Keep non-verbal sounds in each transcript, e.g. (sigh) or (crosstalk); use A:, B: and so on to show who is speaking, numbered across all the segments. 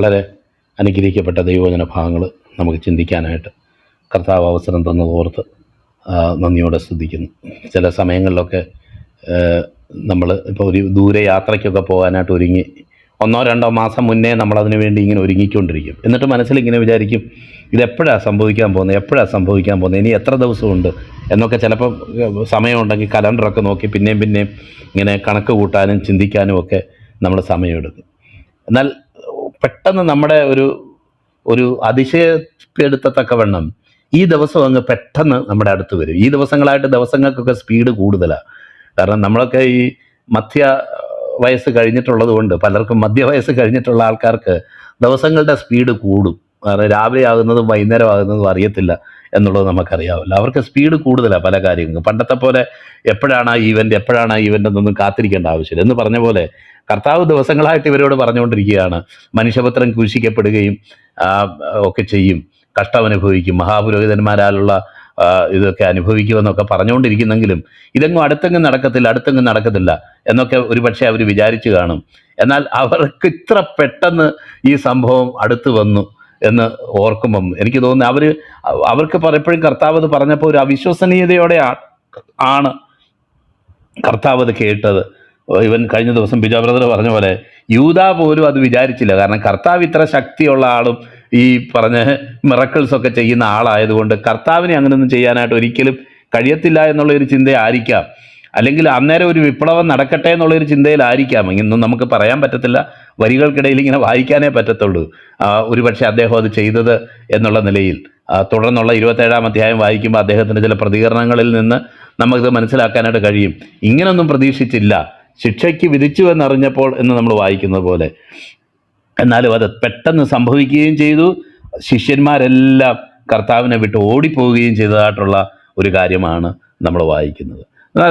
A: വളരെ അനുഗ്രഹിക്കപ്പെട്ട ദൈവവചന ഭാഗങ്ങൾ നമുക്ക് ചിന്തിക്കാനായിട്ട് കർത്താവ് അവസരം തന്നത് ഓർത്ത് നന്ദിയോടെ ശ്രദ്ധിക്കുന്നു. ചില സമയങ്ങളിലൊക്കെ നമ്മൾ ഇപ്പോൾ ഒരു ദൂരെ യാത്രയ്ക്കൊക്കെ പോകാനായിട്ട് ഒരുങ്ങി ഒന്നോ രണ്ടോ മാസം മുന്നേ നമ്മളതിനു വേണ്ടി ഇങ്ങനെ ഒരുങ്ങിക്കൊണ്ടിരിക്കും. എന്നിട്ട് മനസ്സിൽ ഇങ്ങനെ വിചാരിക്കും ഇതെപ്പോഴാണ് സംഭവിക്കാൻ പോകുന്നത്? എപ്പോഴാണ് സംഭവിക്കാൻ പോകുന്നത്? ഇനി എത്ര ദിവസമുണ്ട്? എന്നൊക്കെ ചിലപ്പം സമയമുണ്ടെങ്കിൽ കലണ്ടറൊക്കെ നോക്കി പിന്നെയും പിന്നെയും ഇങ്ങനെ കണക്ക് കൂട്ടാനും ചിന്തിക്കാനും ഒക്കെ നമ്മൾ സമയമെടുക്കും. എന്നാൽ പെട്ടെന്ന് നമ്മുടെ ഒരു ഒരു അതിശയപ്പെടുത്തത്തക്കവണ്ണം ഈ ദിവസം അങ്ങ് പെട്ടെന്ന് നമ്മുടെ അടുത്ത് വരും. ഈ ദിവസങ്ങളായിട്ട് ദിവസങ്ങൾക്കൊക്കെ സ്പീഡ് കൂടുതലാണ് കാരണം നമ്മളൊക്കെ ഈ മധ്യ വയസ്സ് കഴിഞ്ഞിട്ടുള്ളത് കൊണ്ട് പലർക്കും മധ്യവയസ്സ് കഴിഞ്ഞിട്ടുള്ള ആൾക്കാർക്ക് ദിവസങ്ങളുടെ സ്പീഡ് കൂടും. രാവിലെ ആകുന്നതും വൈകുന്നേരം ആകുന്നതും അറിയത്തില്ല. എന്നുള്ളത് നമുക്കറിയാമല്ലോ. അവർക്ക് സ്പീഡ് കൂടുതലാണ് പല കാര്യങ്ങൾക്കും. പണ്ടത്തെ പോലെ എപ്പോഴാണ് ആ ഈവന്റ് എപ്പോഴാണ് ആ ഈവന്റ് എന്നൊന്നും കാത്തിരിക്കേണ്ട ആവശ്യമില്ല. എന്ന് പറഞ്ഞ പോലെ കർത്താവ് ദിവസങ്ങളായിട്ട് ഇവരോട് പറഞ്ഞുകൊണ്ടിരിക്കുകയാണ്. മനുഷ്യപത്രം ക്രൂശിക്കപ്പെടുകയും ഒക്കെ ചെയ്യും. കഷ്ടം അനുഭവിക്കും. മഹാപുരോഹിതന്മാരാലുള്ള ഇതൊക്കെ അനുഭവിക്കുമെന്നൊക്കെ പറഞ്ഞുകൊണ്ടിരിക്കുന്നെങ്കിലും ഇതെങ്ങും അടുത്തെങ്ങും നടക്കത്തില്ല അടുത്തെങ്ങും നടക്കത്തില്ല എന്നൊക്കെ ഒരുപക്ഷെ അവർ വിചാരിച്ചു കാണും. എന്നാൽ അവർക്ക് ഇത്ര പെട്ടെന്ന് ഈ സംഭവം അടുത്ത് വന്നു. എന്ന് ഓർക്കുമ്പം എനിക്ക് തോന്നുന്നു അവർ അവർക്ക് പലപ്പോഴും കർത്താവ് അത് പറഞ്ഞപ്പോൾ ഒരു അവിശ്വസനീയതയോടെ ആണ് കർത്താവ് അത് കേട്ടത്. ഇവൻ കഴിഞ്ഞ ദിവസം ബിജോ ബ്രദർ പറഞ്ഞ പോലെ യൂത പോലും അത് വിചാരിച്ചില്ല. കാരണം കർത്താവ് ഇത്ര ശക്തിയുള്ള ആളും ഈ പറഞ്ഞ മിറക്കിൾസ് ഒക്കെ ചെയ്യുന്ന ആളായതുകൊണ്ട് കർത്താവിനെ അങ്ങനെയൊന്നും ചെയ്യാനായിട്ട് ഒരിക്കലും കഴിയത്തില്ല എന്നുള്ള ഒരു ചിന്തയായിരിക്കാം. അല്ലെങ്കിൽ അന്നേരം ഒരു വിപ്ലവം നടക്കട്ടെ എന്നുള്ളൊരു ചിന്തയിലായിരിക്കാം. ഇന്നും നമുക്ക് പറയാൻ പറ്റത്തില്ല. വരികൾക്കിടയിൽ ഇങ്ങനെ വായിക്കാനേ പറ്റത്തുള്ളൂ. ഒരുപക്ഷെ അദ്ദേഹം അത് ചെയ്തത് എന്നുള്ള നിലയിൽ. തുടർന്നുള്ള ഇരുപത്തേഴാം അധ്യായം വായിക്കുമ്പോൾ അദ്ദേഹത്തിന്റെ ചില പ്രതികരണങ്ങളിൽ നിന്ന് നമുക്കിത് മനസ്സിലാക്കാനായിട്ട് കഴിയും. ഇങ്ങനൊന്നും പ്രതീക്ഷിച്ചില്ല. ശിക്ഷയ്ക്ക് വിധിച്ചു എന്നറിഞ്ഞപ്പോൾ എന്ന് നമ്മൾ വായിക്കുന്നത് പോലെ. എന്നാലും അത് പെട്ടെന്ന് സംഭവിക്കുകയും ചെയ്തു. ശിഷ്യന്മാരെല്ലാം കർത്താവിനെ വിട്ട് ഓടിപ്പോവുകയും ചെയ്തതായിട്ടുള്ള ഒരു കാര്യമാണ് നമ്മൾ വായിക്കുന്നത്.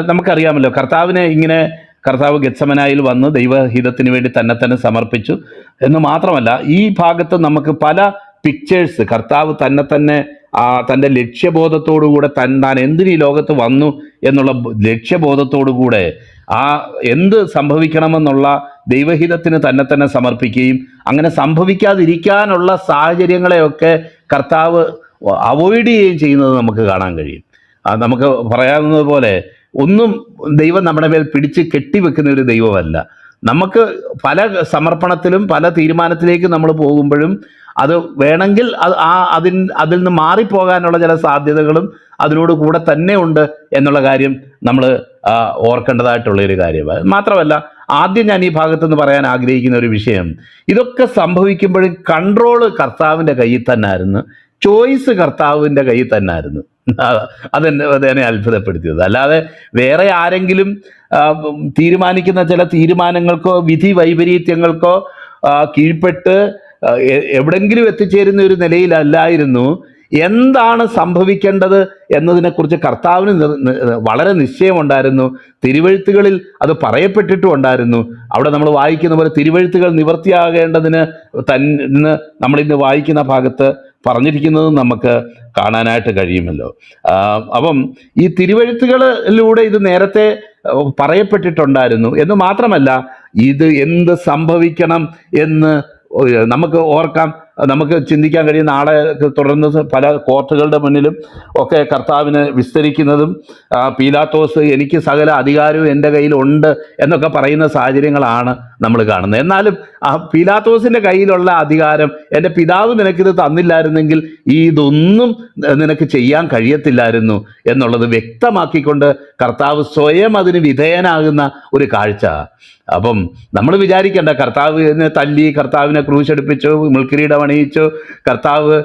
A: നമുക്കറിയാമല്ലോ കർത്താവിനെ ഇങ്ങനെ കർത്താവ് ഗത്സമനായിൽ വന്ന് ദൈവഹിതത്തിന് വേണ്ടി തന്നെ തന്നെ സമർപ്പിച്ചു. എന്ന് മാത്രമല്ല ഈ ഭാഗത്ത് നമുക്ക് പല പിക്ചേഴ്സ് കർത്താവ് തന്നെ തന്നെ തന്റെ ലക്ഷ്യബോധത്തോടുകൂടെ തൻ താൻ എന്തിന് ഈ ലോകത്ത് വന്നു എന്നുള്ള ലക്ഷ്യബോധത്തോടുകൂടെ ആ എന്ത് സംഭവിക്കണമെന്നുള്ള ദൈവഹിതത്തിന് തന്നെ തന്നെ സമർപ്പിക്കുകയും അങ്ങനെ സംഭവിക്കാതിരിക്കാനുള്ള സാഹചര്യങ്ങളെയൊക്കെ കർത്താവ് അവോയ്ഡ് ചെയ്യുകയും ചെയ്യുന്നത് നമുക്ക് കാണാൻ കഴിയും. നമുക്ക് പറയാവുന്നത് പോലെ ഒന്നും ദൈവം നമ്മുടെ മേൽ പിടിച്ച് കെട്ടിവെക്കുന്ന ഒരു ദൈവമല്ല. നമുക്ക് പല സമർപ്പണത്തിലും പല തീരുമാനത്തിലേക്ക് നമ്മൾ പോകുമ്പോഴും അത് വേണമെങ്കിൽ അത് ആ അതിൻ അതിൽ നിന്ന് മാറിപ്പോകാനുള്ള ചില സാധ്യതകളും അതിനോട് കൂടെ തന്നെ ഉണ്ട് എന്നുള്ള കാര്യം നമ്മൾ ഓർക്കേണ്ടതായിട്ടുള്ള ഒരു കാര്യമാണ്. മാത്രമല്ല ആദ്യം ഞാൻ ഈ ഭാഗത്ത് നിന്ന് പറയാൻ ആഗ്രഹിക്കുന്ന ഒരു വിഷയം ഇതൊക്കെ സംഭവിക്കുമ്പോഴും കൺട്രോൾ കർത്താവിന്റെ കയ്യിൽ തന്നെയായിരുന്നു ചോയ്സ് കർത്താവിന്റെ കയ്യിൽ തന്നെയായിരുന്നു അതെന്നെ അതെന്നെ അത്ഭുതപ്പെടുത്തിയത്. അല്ലാതെ വേറെ ആരെങ്കിലും തീരുമാനിക്കുന്ന ചില തീരുമാനങ്ങൾക്കോ വിധി വൈപരീത്യങ്ങൾക്കോ കീഴ്പ്പെട്ട് എവിടെങ്കിലും എത്തിച്ചേരുന്ന ഒരു നിലയിലല്ലായിരുന്നു. എന്താണ് സംഭവിക്കേണ്ടത് എന്നതിനെക്കുറിച്ച് കർത്താവിന് വളരെ നിശ്ചയമുണ്ടായിരുന്നു. തിരുവഴുത്തുകളിൽ അത് പറയപ്പെട്ടിട്ടും ഉണ്ടായിരുന്നു അവിടെ നമ്മൾ വായിക്കുന്ന പോലെ തിരുവഴുത്തുകൾ നിവർത്തിയാകേണ്ടതിന് തന്നെ നമ്മളിന്ന് വായിക്കുന്ന ഭാഗത്ത് പറഞ്ഞിരിക്കുന്നതും നമുക്ക് കാണാനായിട്ട് കഴിയുമല്ലോ. അപ്പം ഈ തിരുവഴുത്തുകളിലൂടെ ഇത് നേരത്തെ പറയപ്പെട്ടിട്ടുണ്ടായിരുന്നു. എന്ന് മാത്രമല്ല ഇത് എന്ത് സംഭവിക്കണം എന്ന് നമുക്ക് ഓർക്കാം നമുക്ക് ചിന്തിക്കാൻ കഴിയും നാളെ തുടർന്ന് പല കോർട്ടുകളുടെ മുന്നിലും ഒക്കെ കർത്താവിന് വിസ്തരിക്കുന്നതും പീലാത്തോസ് എനിക്ക് സകല അധികാരവും എന്റെ കയ്യിലുണ്ട് എന്നൊക്കെ പറയുന്ന സാഹചര്യങ്ങളാണ് നമ്മൾ കാണുന്നത്. എന്നാലും ആ പിലാത്തോസിന്റെ കയ്യിലുള്ള അധികാരം എന്റെ പിതാവ് നിനക്കിത് തന്നില്ലായിരുന്നെങ്കിൽ ഇതൊന്നും നിനക്ക് ചെയ്യാൻ കഴിയത്തില്ലായിരുന്നു എന്നുള്ളത് വ്യക്തമാക്കിക്കൊണ്ട് കർത്താവ് സ്വയം അതിന് വിധേയനാകുന്ന ഒരു കാഴ്ച. അപ്പം നമ്മൾ വിചാരിക്കേണ്ട കർത്താവിനെ തല്ലി കർത്താവിനെ ക്രൂശെടുപ്പിച്ചു മുൾക്കിരീടം അണിയിച്ചു കർത്താവ്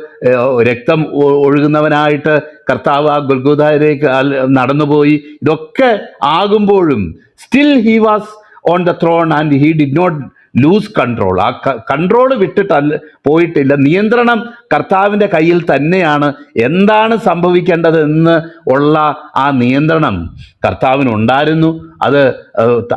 A: രക്തം ഒഴുകുന്നവനായിട്ട് കർത്താവ് ആ ഗുൽഗുദായിലേക്ക് നടന്നുപോയി. ഇതൊക്കെ ആകുമ്പോഴും still he was on the throne and he did not lose control ആ കൺട്രോൾ വിട്ടിട്ടല്ല പോയിട്ടില്ല. നിയന്ത്രണം കർത്താവിന്റെ കയ്യിൽ തന്നെയാണ്. എന്താണ് സംഭവിക്കേണ്ടതെന്ന് ഉള്ള ആ നിയന്ത്രണം കർത്താവിനുണ്ടായിരുന്നു അത്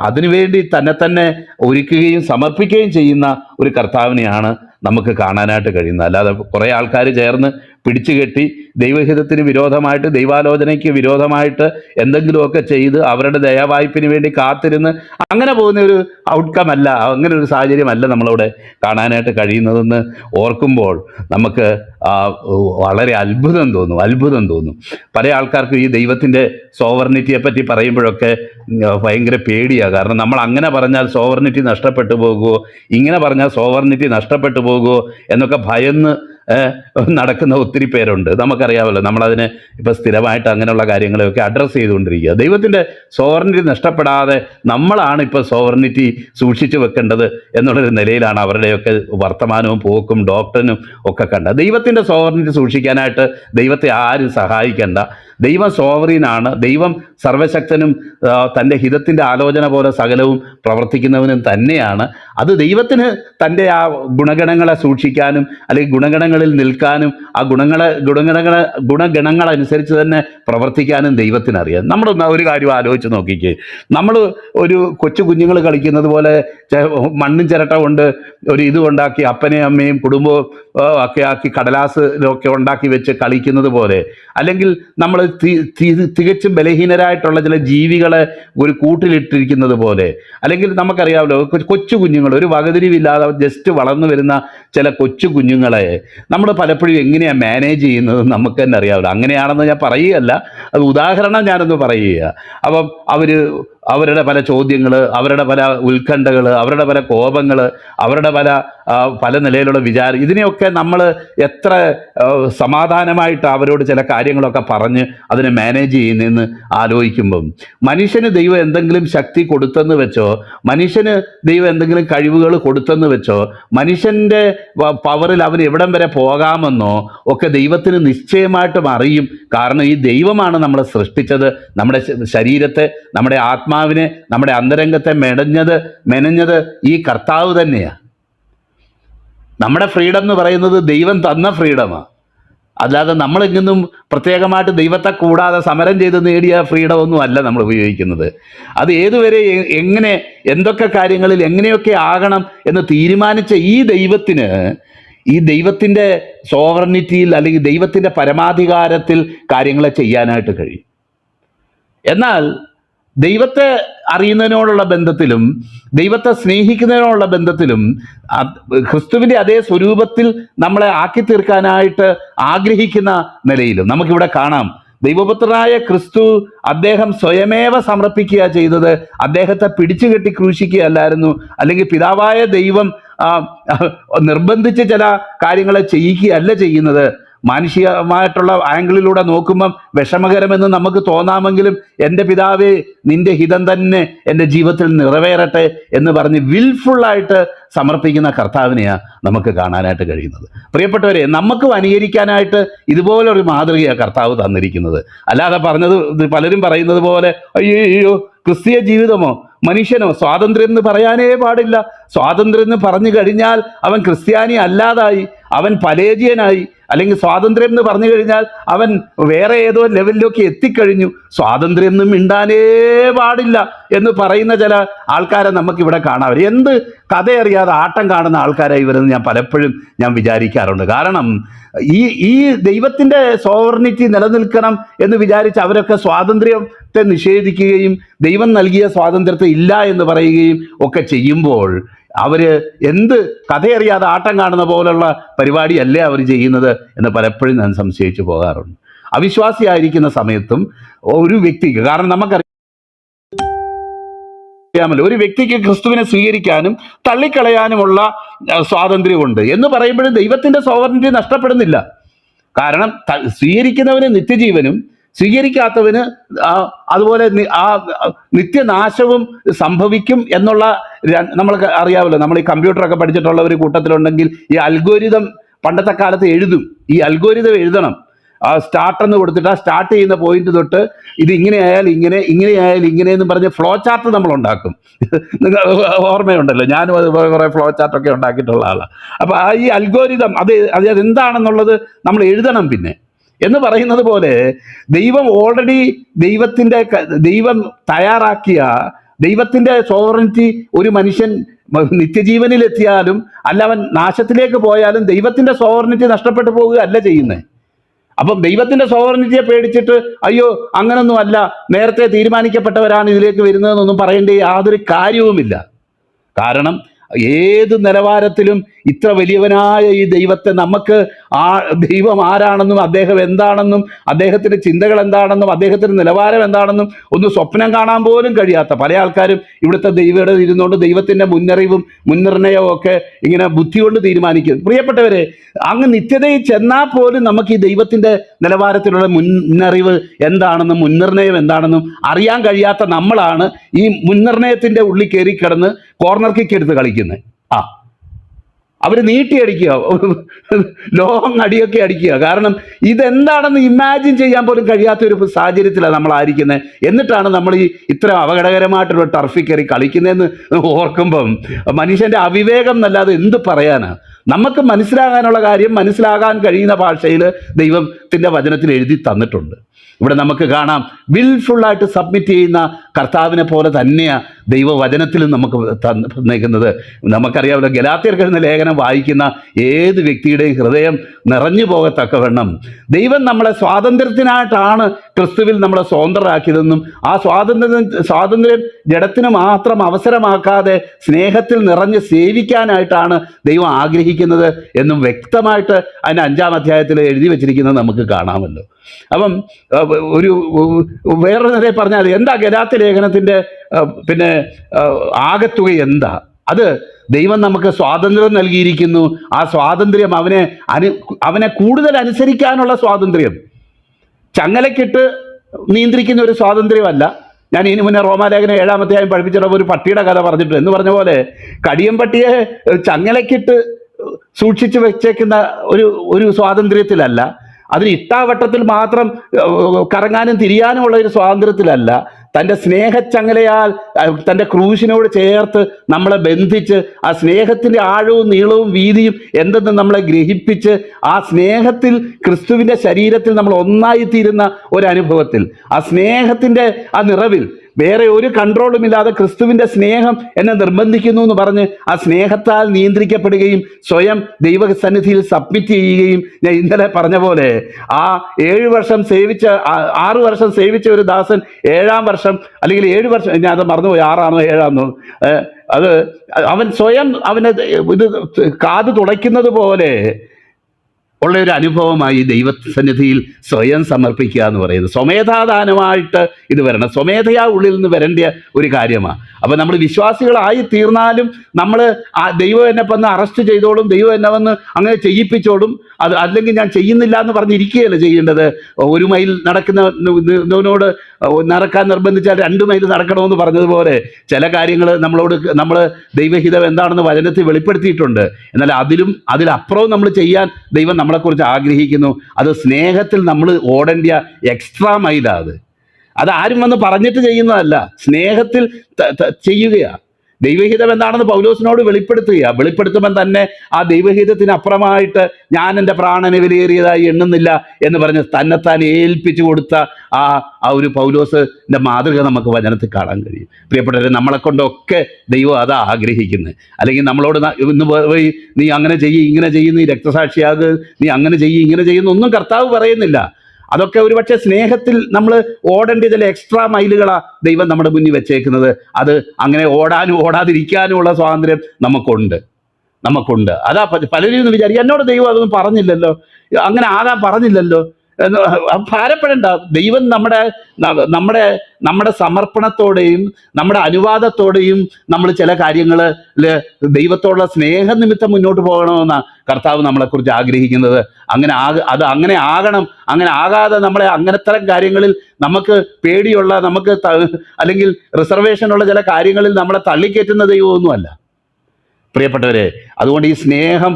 A: അതിനുവേണ്ടി തന്നെ തന്നെ ഒരുക്കുകയും സമർപ്പിക്കുകയും ചെയ്യുന്ന ഒരു കർത്താവിനെയാണ് നമുക്ക് കാണാനായിട്ട് കഴിയുന്നത്. അല്ലാതെ കുറേ ആൾക്കാർ ചേർന്ന് പിടിച്ചു കെട്ടി ദൈവഹിതത്തിന് വിരോധമായിട്ട് ദൈവാലോചനയ്ക്ക് വിരോധമായിട്ട് എന്തെങ്കിലുമൊക്കെ ചെയ്ത് അവരുടെ ദയാവായ്പിന് വേണ്ടി കാത്തിരുന്ന് അങ്ങനെ പോകുന്ന ഒരു ഔട്ട്കം അല്ല അങ്ങനെ ഒരു സാഹചര്യമല്ല നമ്മളവിടെ കാണാനായിട്ട് കഴിയുന്നതെന്ന് ഓർക്കുമ്പോൾ നമുക്ക് വളരെ അത്ഭുതം തോന്നും അത്ഭുതം തോന്നും. പല ആൾക്കാർക്കും ഈ ദൈവത്തിന്റെ സോവർണിറ്റിയെ പറ്റി പറയുമ്പോഴൊക്കെ ഭയങ്കര പേടിയാണ് കാരണം നമ്മൾ അങ്ങനെ പറഞ്ഞാൽ സോവർണിറ്റി നഷ്ടപ്പെട്ടു പോകുമോ ഇങ്ങനെ പറഞ്ഞാൽ സോവർണിറ്റി നഷ്ടപ്പെട്ടു പോകുമോ എന്നൊക്കെ ഭയന്ന് നടക്കുന്ന ഒത്തിരി പേരുണ്ട്. നമുക്കറിയാമല്ലോ നമ്മളതിനെ ഇപ്പം സ്ഥിരമായിട്ട് അങ്ങനെയുള്ള കാര്യങ്ങളെയൊക്കെ അഡ്രസ്സ് ചെയ്തുകൊണ്ടിരിക്കുക. ദൈവത്തിന്റെ സോവർണിറ്റി നഷ്ടപ്പെടാതെ നമ്മളാണ് ഇപ്പോൾ സോവർണിറ്റി സൂക്ഷിച്ചു വെക്കേണ്ടത് എന്നുള്ളൊരു നിലയിലാണ് അവരുടെയൊക്കെ വർത്തമാനവും പോക്കും ഡോക്ടറിനും ഒക്കെ കണ്ടത്. ദൈവത്തിന്റെ സോവർണിറ്റി സൂക്ഷിക്കാനായിട്ട് ദൈവത്തെ ആരും സഹായിക്കേണ്ട. ദൈവം സോവറീനാണ് ദൈവം സർവശക്തനും തന്റെ ഹിതത്തിന്റെ ആലോചന പോലെ സകലവും പ്രവർത്തിക്കുന്നവനും തന്നെയാണ്. അത് ദൈവത്തിന് തന്റെ ആ ഗുണഗണങ്ങളെ സൂക്ഷിക്കാനും അല്ലെങ്കിൽ ഗുണഗണങ്ങളിൽ നിൽക്കാനും ആ ഗുണങ്ങളെ ഗുണഗണങ്ങളെ ഗുണഗണങ്ങളനുസരിച്ച് തന്നെ പ്രവർത്തിക്കാനും ദൈവത്തിനറിയാം. നമ്മൾ ഒരു കാര്യം ആലോചിച്ച് നോക്കിക്കേ. നമ്മൾ ഒരു കൊച്ചു കുഞ്ഞുങ്ങൾ കളിക്കുന്നത് പോലെ മണ്ണും ചിരട്ട കൊണ്ട് ഒരു ഇത് ഉണ്ടാക്കി അപ്പനെയും അമ്മയും കുടുംബവും ഒക്കെ ആക്കി കടലാസിലൊക്കെ ഉണ്ടാക്കി വെച്ച് കളിക്കുന്നത് പോലെ. അല്ലെങ്കിൽ നമ്മൾ തികച്ചും ബലഹീനരായിട്ടുള്ള ചില ജീവികളെ ഒരു കൂട്ടിലിട്ടിരിക്കുന്നത് പോലെ. അല്ലെങ്കിൽ നമുക്കറിയാമല്ലോ കൊച്ചു കുഞ്ഞുങ്ങൾ ഒരു വകതിരിവില്ലാതെ ജസ്റ്റ് വളർന്നു വരുന്ന ചില കൊച്ചു കുഞ്ഞുങ്ങളെ നമ്മൾ പലപ്പോഴും എങ്ങനെയാണ് മാനേജ് ചെയ്യുന്നത് നമുക്ക് തന്നെ അറിയാമല്ലോ. അങ്ങനെയാണെന്ന് ഞാൻ പറയുകയല്ല. അത് ഉദാഹരണം ഞാനൊന്ന് പറയുക. അപ്പം അവർ അവരുടെ പല ചോദ്യങ്ങൾ അവരുടെ പല ഉത്കണ്ഠകൾ അവരുടെ പല കോപങ്ങൾ അവരുടെ പല പല നിലയിലുള്ള വിചാരം ഇതിനെയൊക്കെ നമ്മൾ എത്ര സമാധാനമായിട്ട് അവരോട് ചില കാര്യങ്ങളൊക്കെ പറഞ്ഞ് അതിനെ മാനേജ് ചെയ്യുന്നതെന്ന് ആലോചിക്കുമ്പം മനുഷ്യന് ദൈവം എന്തെങ്കിലും ശക്തി കൊടുത്തെന്ന് വെച്ചോ മനുഷ്യന് ദൈവം എന്തെങ്കിലും കഴിവുകൾ കൊടുത്തെന്ന് വെച്ചോ മനുഷ്യന്റെ പവറിൽ അവൻ എവിടം വരെ പോകാമെന്നോ ഒക്കെ ദൈവത്തിന് നിശ്ചയമായിട്ടും അറിയും. കാരണം ഈ ദൈവമാണ് നമ്മളെ സൃഷ്ടിച്ചത് നമ്മുടെ ശരീരത്തെ നമ്മുടെ ആത്മാവിനെ നമ്മുടെ അന്തരംഗത്തെ മെനഞ്ഞത് മെനഞ്ഞത് ഈ കർത്താവ് തന്നെയാണ് നമ്മുടെ ഫ്രീഡം എന്ന് പറയുന്നത് ദൈവം തന്ന ഫ്രീഡമാണ് അല്ലാതെ നമ്മളിങ്ങനും പ്രത്യേകമായിട്ട് ദൈവത്തെ കൂടാതെ സമരം ചെയ്ത് നേടിയ ഫ്രീഡം ഒന്നും അല്ല നമ്മൾ ഉപയോഗിക്കുന്നത്. അത് ഏതുവരെ എങ്ങനെ എന്തൊക്കെ കാര്യങ്ങളിൽ എങ്ങനെയൊക്കെ ആകണം എന്ന് തീരുമാനിച്ച ഈ ദൈവത്തിന് ഈ ദൈവത്തിന്റെ സോവർണിറ്റിയിൽ അല്ലെങ്കിൽ ദൈവത്തിന്റെ പരമാധികാരത്തിൽ കാര്യങ്ങളെ ചെയ്യാനായിട്ട് കഴിയും. എന്നാൽ ദൈവത്തെ അറിയുന്നതിനോടുള്ള ബന്ധത്തിലും ദൈവത്തെ സ്നേഹിക്കുന്നതിനോടുള്ള ബന്ധത്തിലും ക്രിസ്തുവിന്റെ അതേ സ്വരൂപത്തിൽ നമ്മളെ ആക്കി തീർക്കാനായിട്ട് ആഗ്രഹിക്കുന്ന നിലയിലും നമുക്കിവിടെ കാണാം. ദൈവപുത്രനായ ക്രിസ്തു അദ്ദേഹം സ്വയമേവ സമർപ്പിക്കുക ചെയ്തത് അദ്ദേഹത്തെ പിടിച്ചു കെട്ടി ക്രൂശിക്കുകയല്ലായിരുന്നു. അല്ലെങ്കിൽ പിതാവായ ദൈവം നിർബന്ധിച്ച് ചില കാര്യങ്ങളെ ചെയ്യിക്കുകയല്ല ചെയ്യുന്നത്. മാനുഷികമായിട്ടുള്ള ആംഗിളിലൂടെ നോക്കുമ്പം വിഷമകരമെന്ന് നമുക്ക് തോന്നാമെങ്കിലും എന്റെ പിതാവേ നിന്റെ ഹിതം തന്നെ എന്റെ ജീവിതത്തിൽ നിറവേറട്ടെ എന്ന് പറഞ്ഞ് വിൽഫുള്ളായിട്ട് സമർപ്പിക്കുന്ന കർത്താവിനെയാണ് നമുക്ക് കാണാനായിട്ട് കഴിയുന്നത്. പ്രിയപ്പെട്ടവരെ നമുക്കും അനുകരിക്കാനായിട്ട് ഇതുപോലൊരു മാതൃകയാണ് കർത്താവ് തന്നിരിക്കുന്നത്. അല്ലാതെ പറഞ്ഞത് പലരും പറയുന്നത് പോലെ അയ്യോ ക്രിസ്തീയ ജീവിതമോ? മനുഷ്യനോ? സ്വാതന്ത്ര്യം എന്ന് പറയാനേ പാടില്ല. സ്വാതന്ത്ര്യം എന്ന് പറഞ്ഞു കഴിഞ്ഞാൽ അവൻ ക്രിസ്ത്യാനി അല്ലാതായി അവൻ പലേജിയനായി അല്ലെങ്കിൽ സ്വാതന്ത്ര്യം എന്ന് പറഞ്ഞു കഴിഞ്ഞാൽ അവൻ വേറെ ഏതോ ലെവലിലേക്ക് എത്തിക്കഴിഞ്ഞു. സ്വാതന്ത്ര്യം ഒന്നും മിണ്ടാനേ പാടില്ല എന്ന് പറയുന്ന ചില ആൾക്കാരെ നമുക്കിവിടെ കാണാം. എന്ത് കഥയറിയാതെ ആട്ടം കാണുന്ന ആൾക്കാരായി ഇവരെന്ന് ഞാൻ പലപ്പോഴും ഞാൻ വിചാരിക്കാറുണ്ട്. കാരണം ഈ ഈ ദൈവത്തിന്റെ സോവർണിറ്റി നിലനിൽക്കണം എന്ന് വിചാരിച്ച് അവരൊക്കെ സ്വാതന്ത്ര്യത്തെ നിഷേധിക്കുകയും ദൈവം നൽകിയ സ്വാതന്ത്ര്യത്തെ ഇല്ല എന്ന് പറയുകയും ഒക്കെ ചെയ്യുമ്പോൾ അവർ എന്ത് കഥയറിയാതെ ആട്ടം കാണുന്ന പോലുള്ള പരിപാടിയല്ലേ അവർ ചെയ്യുന്നത് എന്ന് പലപ്പോഴും ഞാൻ സംശയിച്ചു പോകാറുണ്ട്. അവിശ്വാസിയായിരിക്കുന്ന സമയത്തും ഒരു വ്യക്തിക്ക് കാരണം നമുക്കറിയാം ഒരു വ്യക്തിക്ക് ക്രിസ്തുവിനെ സ്വീകരിക്കാനും തള്ളിക്കളയാനുമുള്ള സ്വാതന്ത്ര്യമുണ്ട് എന്ന് പറയുമ്പോഴും ദൈവത്തിന്റെ സ്വാതന്ത്ര്യം നഷ്ടപ്പെടുന്നില്ല. കാരണം സ്വീകരിക്കുന്നവന് നിത്യജീവനും സ്വീകരിക്കാത്തവന് അതുപോലെ ആ നിത്യനാശവും സംഭവിക്കും എന്നുള്ള നമ്മൾ നമ്മൾക്ക് അറിയാമല്ലോ. നമ്മൾ ഈ കമ്പ്യൂട്ടറൊക്കെ പഠിച്ചിട്ടുള്ള ഒരു കൂട്ടത്തിലുണ്ടെങ്കിൽ ഈ അൽഗോരിതം പണ്ടത്തെ കാലത്ത് എഴുതും. ഈ അൽഗോരിതം എഴുതണം. ആ സ്റ്റാർട്ട് എന്ന് കൊടുത്തിട്ട് ആ സ്റ്റാർട്ട് ചെയ്യുന്ന പോയിന്റ് തൊട്ട് ഇത് ഇങ്ങനെ ആയാൽ ഇങ്ങനെ ഇങ്ങനെ ആയാൽ ഇങ്ങനെ എന്ന് പറഞ്ഞ് ഫ്ലോ ചാർട്ട് നമ്മൾ ഉണ്ടാക്കും. നിങ്ങൾ ഓർമ്മയുണ്ടല്ലോ. ഞാനും അത് കുറേ ഫ്ലോ ചാർട്ടൊക്കെ ഉണ്ടാക്കിയിട്ടുള്ള ആളാണ് അപ്പോൾ ആ ഈ അൽഗോരിതം അത് അത് അതെന്താണെന്നുള്ളത് നമ്മൾ എഴുതണം പിന്നെ. എന്ന് പറയുന്നത് പോലെ ദൈവം ഓൾറെഡി ദൈവത്തിന്റെ ദൈവം തയ്യാറാക്കിയ ദൈവത്തിന്റെ സോവറിറ്റി ഒരു മനുഷ്യൻ നിത്യജീവനിലെത്തിയാലും അല്ല അവൻ നാശത്തിലേക്ക് പോയാലും ദൈവത്തിന്റെ സോവറിറ്റി നഷ്ടപ്പെട്ടു പോവുക അല്ല ചെയ്യുന്നത് അപ്പം ദൈവത്തിന്റെ സോവറിനിറ്റിയെ പേടിച്ചിട്ട് അയ്യോ അങ്ങനൊന്നും അല്ല നേരത്തെ തീരുമാനിക്കപ്പെട്ടവരാണ് ഇതിലേക്ക് വരുന്നതെന്നൊന്നും പറയേണ്ട യാതൊരു കാര്യവുമില്ല. കാരണം ഏത് നിലവാരത്തിലും ഇത്ര വലിയവനായ ഈ ദൈവത്തെ നമുക്ക് ആ ദൈവം ആരാണെന്നും അദ്ദേഹം എന്താണെന്നും അദ്ദേഹത്തിന്റെ ചിന്തകൾ എന്താണെന്നും അദ്ദേഹത്തിന്റെ നിലവാരം എന്താണെന്നും ഒന്ന് സ്വപ്നം കാണാൻ പോലും കഴിയാത്ത പല ആൾക്കാരും ഇവിടുത്തെ ദൈവയുടെ ഇരുന്നുകൊണ്ട് ദൈവത്തിന്റെ മുന്നറിവും മുൻനിർണയവും ഒക്കെ ഇങ്ങനെ ബുദ്ധി കൊണ്ട് തീരുമാനിക്കും പ്രിയപ്പെട്ടവരെ അങ്ങ് നിത്യതയിൽ ചെന്നാൽ പോലും നമുക്ക് ഈ ദൈവത്തിന്റെ നിലവാരത്തിലുള്ള മുന്നറിവ് എന്താണെന്നും മുൻനിർണയം എന്താണെന്നും അറിയാൻ കഴിയാത്ത നമ്മളാണ് ഈ മുൻനിർണയത്തിന്റെ ഉള്ളിൽ കയറി കിടന്ന് കോർണർ കിക്ക് എടുത്ത് കളിക്കുന്നത് ആ. അവർ നീട്ടിയടിക്കുക. ലോങ് അടിയൊക്കെ അടിക്കുക. കാരണം ഇതെന്താണെന്ന് ഇമാജിൻ ചെയ്യാൻ പോലും കഴിയാത്ത ഒരു സാഹചര്യത്തിലാണ് നമ്മൾ ആയിരിക്കുന്നത് എന്നിട്ടാണ് നമ്മൾ ഈ ഇത്ര അപകടകരമായിട്ടുള്ള ടർഫിൽ കയറി കളിക്കുന്നതെന്ന് ഓർക്കുമ്പം മനുഷ്യന്റെ അവിവേകം എന്നല്ലാതെ എന്ത് പറയാനാണ് നമുക്ക് മനസ്സിലാകാനുള്ള കാര്യം മനസ്സിലാകാൻ കഴിയുന്ന ഭാഷയിൽ ദൈവത്തിന്റെ വചനത്തിൽ എഴുതി തന്നിട്ടുണ്ട്. ഇവിടെ നമുക്ക് കാണാം വിൽഫുള്ളായിട്ട് സബ്മിറ്റ് ചെയ്യുന്ന കർത്താവിനെ പോലെ തന്നെയാണ് ദൈവവചനത്തിലും നമുക്ക് തന്നേക്കുന്നത് നമുക്കറിയാവുന്ന ഗലാത്തിയർക്ക് കഴിഞ്ഞ ലേഖനം വായിക്കുന്ന ഏത് വ്യക്തിയുടെയും ഹൃദയം നിറഞ്ഞു പോകത്തക്കവണ്ണം. ദൈവം നമ്മളെ സ്വാതന്ത്ര്യത്തിനായിട്ടാണ് ക്രിസ്തുവിൽ നമ്മളെ സ്വതന്ത്രരാക്കിയതെന്നും ആ സ്വാതന്ത്ര്യം സ്വാതന്ത്ര്യം ജഡത്തിന് മാത്രം അവസരമാക്കാതെ സ്നേഹത്തിൽ നിറഞ്ഞ് സേവിക്കാനായിട്ടാണ് ദൈവം ആഗ്രഹിക്കുന്നത് എന്നും വ്യക്തമായിട്ട് അതിന് അഞ്ചാം അധ്യായത്തിൽ എഴുതി വച്ചിരിക്കുന്നത് നമുക്ക് കാണാമല്ലോ. അപ്പം ഒരു വേറെ നിലയിൽ പറഞ്ഞാൽ എന്താ ഗലാത്തി ലേഖനത്തിന്റെ പിന്നെ ആകത്തുക എന്താ? അത് ദൈവം നമുക്ക് സ്വാതന്ത്ര്യം നൽകിയിരിക്കുന്നു. ആ സ്വാതന്ത്ര്യം അവനെ അനു അവനെ കൂടുതൽ അനുസരിക്കാനുള്ള സ്വാതന്ത്ര്യം. ചങ്ങലക്കിട്ട് നിയന്ത്രിക്കുന്ന ഒരു സ്വാതന്ത്ര്യമല്ല. ഞാൻ ഇതിനു മുന്നേ ഏഴാമത്തെ ഏഴാമത്തെയായും പഠിപ്പിച്ചിട്ടുള്ള ഒരു പട്ടിയുടെ കഥ പറഞ്ഞിട്ട് എന്ന് പറഞ്ഞ പോലെ കടിയം പട്ടിയെ ചങ്ങലക്കിട്ട് സൂക്ഷിച്ചു വെച്ചേക്കുന്ന ഒരു ഒരു സ്വാതന്ത്ര്യത്തിലല്ല. അതിന് ഇട്ടാവട്ടത്തിൽ മാത്രം കറങ്ങാനും തിരിയാനും ഉള്ള ഒരു സ്വാതന്ത്ര്യത്തിലല്ല. തന്റെ സ്നേഹച്ചങ്ങലയാൽ തന്റെ ക്രൂശിനോട് ചേർത്ത് നമ്മളെ ബന്ധിച്ച് ആ സ്നേഹത്തിന്റെ ആഴവും നീളവും വീതിയും എന്തെന്ന് നമ്മളെ ഗ്രഹിപ്പിച്ച് ആ സ്നേഹത്തിൽ ക്രിസ്തുവിന്റെ ശരീരത്തിൽ നമ്മൾ ഒന്നായിത്തീരുന്ന ഒരു അനുഭവത്തിൽ ആ സ്നേഹത്തിന്റെ ആ നിറവിൽ വേറെ ഒരു കൺട്രോളും ഇല്ലാതെ ക്രിസ്തുവിന്റെ സ്നേഹം എന്നെ നിർബന്ധിക്കുന്നു എന്ന് പറഞ്ഞ് ആ സ്നേഹത്താൽ നിയന്ത്രിക്കപ്പെടുകയും സ്വയം ദൈവസന്നിധിയിൽ സബ്മിറ്റ് ചെയ്യുകയും ഞാൻ ഇന്നലെ പറഞ്ഞ പോലെ ആ ഏഴ് വർഷം സേവിച്ച ആറു വർഷം സേവിച്ച ഒരു ദാസൻ ഏഴാം വർഷം അല്ലെങ്കിൽ ഏഴ് വർഷം ഞാൻ അത് മറന്നുപോയി ആറാണോ ഏഴാണോ അത് അവൻ സ്വയം അവനെ ഇത് കാത് തുടയ്ക്കുന്നത് പോലെ ഉള്ള ഒരു അനുഭവമായി ദൈവസന്നിധിയിൽ സ്വയം സമർപ്പിക്കുക എന്ന് പറയുന്നത്. സ്വമേധാദാനമായിട്ട് ഇത് വരണം. സ്വമേധയാ ഉള്ളിൽ നിന്ന് വരേണ്ട ഒരു കാര്യമാണ് അപ്പോൾ നമ്മൾ വിശ്വാസികളായി തീർന്നാലും നമ്മൾ ആ ദൈവം എന്നെ വന്ന് അറസ്റ്റ് ചെയ്തോളും ദൈവം എന്നെ വന്ന് അങ്ങനെ ചെയ്യിപ്പിച്ചോളും അത് അല്ലെങ്കിൽ ഞാൻ ചെയ്യുന്നില്ല എന്ന് പറഞ്ഞിരിക്കുകയല്ല ചെയ്യേണ്ടത്? ഒരു മൈൽ നടക്കുന്ന ഇതിനോട് നടക്കാൻ നിർബന്ധിച്ചാൽ രണ്ട് മൈൽ നടക്കണമെന്ന് പറഞ്ഞതുപോലെ ചില കാര്യങ്ങൾ നമ്മളോട് നമ്മൾ ദൈവഹിതം എന്താണെന്ന് വചനത്തിൽ വെളിപ്പെടുത്തിയിട്ടുണ്ട്. എന്നാൽ അതിലും അതിലപ്പുറവും നമ്മൾ ചെയ്യാൻ ദൈവം നമ്മളെക്കുറിച്ച് ആഗ്രഹിക്കുന്നു. അത് സ്നേഹത്തിൽ നമ്മൾ ഓടേണ്ട എക്സ്ട്രാ മൈലാണ് അത്. അത് ആരും വന്ന് പറഞ്ഞിട്ട് ചെയ്യുന്നതല്ല. സ്നേഹത്തിൽ ചെയ്യുകയാണ് ദൈവഹിതം എന്താണെന്ന് പൗലോസിനോട് വെളിപ്പെടുത്തുക വെളിപ്പെടുത്തുമ്പോൾ തന്നെ ആ ദൈവഹിതത്തിന് അപ്പുറമായിട്ട് ഞാൻ എന്റെ പ്രാണനെ വിലയേറിയതായി എണ്ണുന്നില്ല എന്ന് പറഞ്ഞ് തന്നെത്താൻ ഏൽപ്പിച്ചു കൊടുത്ത ആ ആ ഒരു പൗലോസിന്റെ മാതൃക നമുക്ക് വചനത്തിൽ കാണാൻ കഴിയും. പ്രിയപ്പെട്ടവരെ നമ്മളെ കൊണ്ടൊക്കെ ദൈവം അത് ആഗ്രഹിക്കുന്നത് അല്ലെങ്കിൽ നമ്മളോട് ഇന്ന് നീ അങ്ങനെ ചെയ്യ് ഇങ്ങനെ ചെയ്യുന്നു നീ രക്തസാക്ഷിയാകുക നീ അങ്ങനെ ചെയ്യ് ഇങ്ങനെ ചെയ്യുന്നു ഒന്നും കർത്താവ് പറയുന്നില്ല. അതൊക്കെ ഒരുപക്ഷെ സ്നേഹത്തിൽ നമ്മൾ ഓടേണ്ട ചില എക്സ്ട്രാ മൈലുകളാണ് ദൈവം നമ്മുടെ മുന്നിൽ വെച്ചേക്കുന്നത്. അത് അങ്ങനെ ഓടാനും ഓടാതിരിക്കാനുമുള്ള സ്വാതന്ത്ര്യം നമുക്കുണ്ട്. നമുക്കുണ്ട്. അതാ പലരും എന്ന് വിചാരിക്കും എന്നോട് ദൈവം അതൊന്നും പറഞ്ഞില്ലല്ലോ. അങ്ങനെ ആകാൻ പറഞ്ഞില്ലല്ലോ? ഭാരപ്പെടേണ്ട. ദൈവം നമ്മുടെ നമ്മുടെ നമ്മുടെ സമർപ്പണത്തോടെയും നമ്മുടെ അനുവാദത്തോടെയും നമ്മൾ ചില കാര്യങ്ങൾ ദൈവത്തോടുള്ള സ്നേഹനിമിത്തം മുന്നോട്ട് പോകണമെന്നാണ് കർത്താവ് നമ്മളെ കുറിച്ച് ആഗ്രഹിക്കുന്നത്. അങ്ങനെ ആക അത് അങ്ങനെ ആകണം. അങ്ങനെ ആകാതെ നമ്മളെ അങ്ങനത്തരം കാര്യങ്ങളിൽ നമുക്ക് പേടിയുള്ള നമുക്ക് അല്ലെങ്കിൽ അല്ലെങ്കിൽ റിസർവേഷനുള്ള ചില കാര്യങ്ങളിൽ നമ്മളെ തള്ളിക്കയറ്റുന്ന ദൈവമൊന്നുമല്ല. പ്രിയപ്പെട്ടവരെ അതുകൊണ്ട് ഈ സ്നേഹം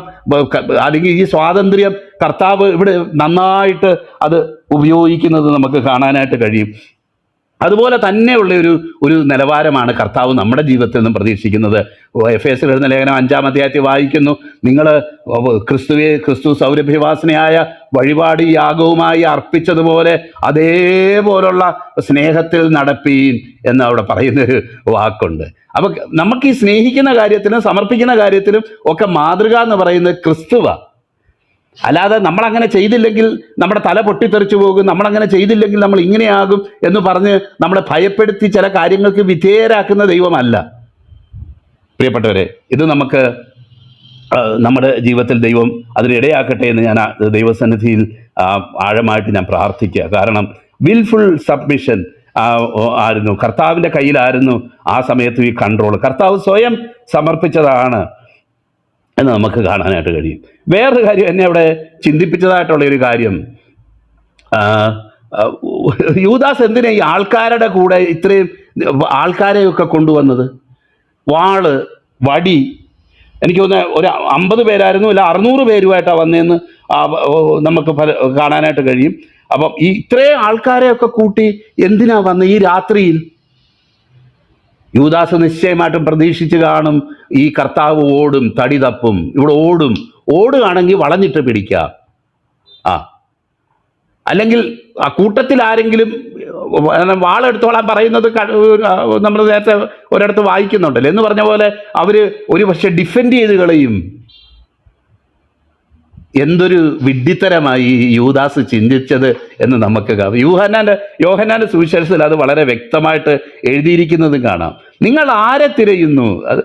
A: അല്ലെങ്കിൽ ഈ സ്വാതന്ത്ര്യം കർത്താവ് ഇവിടെ നന്നായിട്ട് അത് ഉപയോഗിക്കുന്നത് നമുക്ക് കാണാനായിട്ട് കഴിയും. അതുപോലെ തന്നെയുള്ള ഒരു ഒരു നിലവാരമാണ് കർത്താവ് നമ്മുടെ ജീവിതത്തിൽ നിന്നും പ്രതീക്ഷിക്കുന്നത്. എഫ് എസ് എഴുതുന്ന ലേഖനം അഞ്ചാം അധ്യായത്തിൽ വായിക്കുന്നു നിങ്ങൾ ക്രിസ്തുവെ ക്രിസ്തു സൗരഭ്യവാസനയായ വഴിപാട് യാഗവുമായി അർപ്പിച്ചതുപോലെ അതേപോലുള്ള സ്നേഹത്തിൽ നടപ്പീൻ എന്ന് അവിടെ പറയുന്നൊരു വാക്കുണ്ട്. അപ്പം നമുക്ക് ഈ സ്നേഹിക്കുന്ന കാര്യത്തിലും സമർപ്പിക്കുന്ന കാര്യത്തിലും ഒക്കെ മാതൃക എന്ന് പറയുന്നത് ക്രിസ്തുവ. അല്ലാതെ നമ്മളങ്ങനെ ചെയ്തില്ലെങ്കിൽ നമ്മുടെ തല പൊട്ടിത്തെറിച്ചു പോകും നമ്മളങ്ങനെ ചെയ്തില്ലെങ്കിൽ നമ്മൾ ഇങ്ങനെയാകും എന്ന് പറഞ്ഞ് നമ്മളെ ഭയപ്പെടുത്തി ചില കാര്യങ്ങൾക്ക് വിധേയരാക്കുന്ന ദൈവമല്ല. പ്രിയപ്പെട്ടവരെ ഇത് നമുക്ക് നമ്മുടെ ജീവിതത്തിൽ ദൈവം അതിനിടയാക്കട്ടെ എന്ന് ഞാൻ ദൈവസന്നിധിയിൽ ആഴമായിട്ട് ഞാൻ പ്രാർത്ഥിക്കുക. കാരണം വിൽഫുൾ സബ്മിഷൻ ആയിരുന്നു. കർത്താവിന്റെ കയ്യിലായിരുന്നു ആ സമയത്ത് ഈ കൺട്രോൾ കർത്താവ് സ്വയം സമർപ്പിച്ചതാണ്. എന്ന് നമുക്ക് കാണാനായിട്ട് കഴിയും. വേറൊരു കാര്യം എന്നെ അവിടെ ചിന്തിപ്പിച്ചതായിട്ടുള്ള ഒരു കാര്യം. യൂദാസ് എന്തിനാ ഈ ആൾക്കാരുടെ കൂടെ ഇത്രയും ആൾക്കാരെയൊക്കെ കൊണ്ടുവന്നത്? വാൾ വടി എനിക്ക് തോന്നുന്ന ഒരു അമ്പത് പേരായിരുന്നു അല്ല അറുന്നൂറ് പേരുമായിട്ടാണ് വന്നതെന്ന് നമുക്ക് പല കാണാനായിട്ട് കഴിയും. അപ്പം ഈ ഇത്രയും ആൾക്കാരെയൊക്കെ കൂട്ടി എന്തിനാ വന്നത് ഈ രാത്രിയിൽ? യൂദാസ് നിശ്ചയമായിട്ടും പ്രതീക്ഷിച്ച് കാണും. ഈ കർത്താവ് ഓടും തടി തപ്പും ഇവിടെ ഓടും. ഓടുകയാണെങ്കിൽ വളഞ്ഞിട്ട് പിടിക്കുക. ആ. അല്ലെങ്കിൽ ആ കൂട്ടത്തിൽ ആരെങ്കിലും വാളെടുത്തോളാൻ പറയുന്നത് നമ്മൾ നേരത്തെ ഒരിടത്ത് വായിക്കുന്നുണ്ടല്ലോ. എന്ന് പറഞ്ഞ പോലെ അവർ ഒരു പക്ഷെ ഡിഫെൻഡ് ചെയ്ത് കളയും. എന്തൊരു വിഡ്ഢിത്തരമായി യൂദാസ് ചിന്തിച്ചത് എന്ന് നമുക്ക് കാണാം. യൂഹന്നാന്റെ യോഹന്നാന്റെ സുവിശേഷത്തിൽ അത് വളരെ വ്യക്തമായിട്ട് എഴുതിയിരിക്കുന്നതും കാണാം. നിങ്ങൾ ആരെ തിരയുന്നു? അത്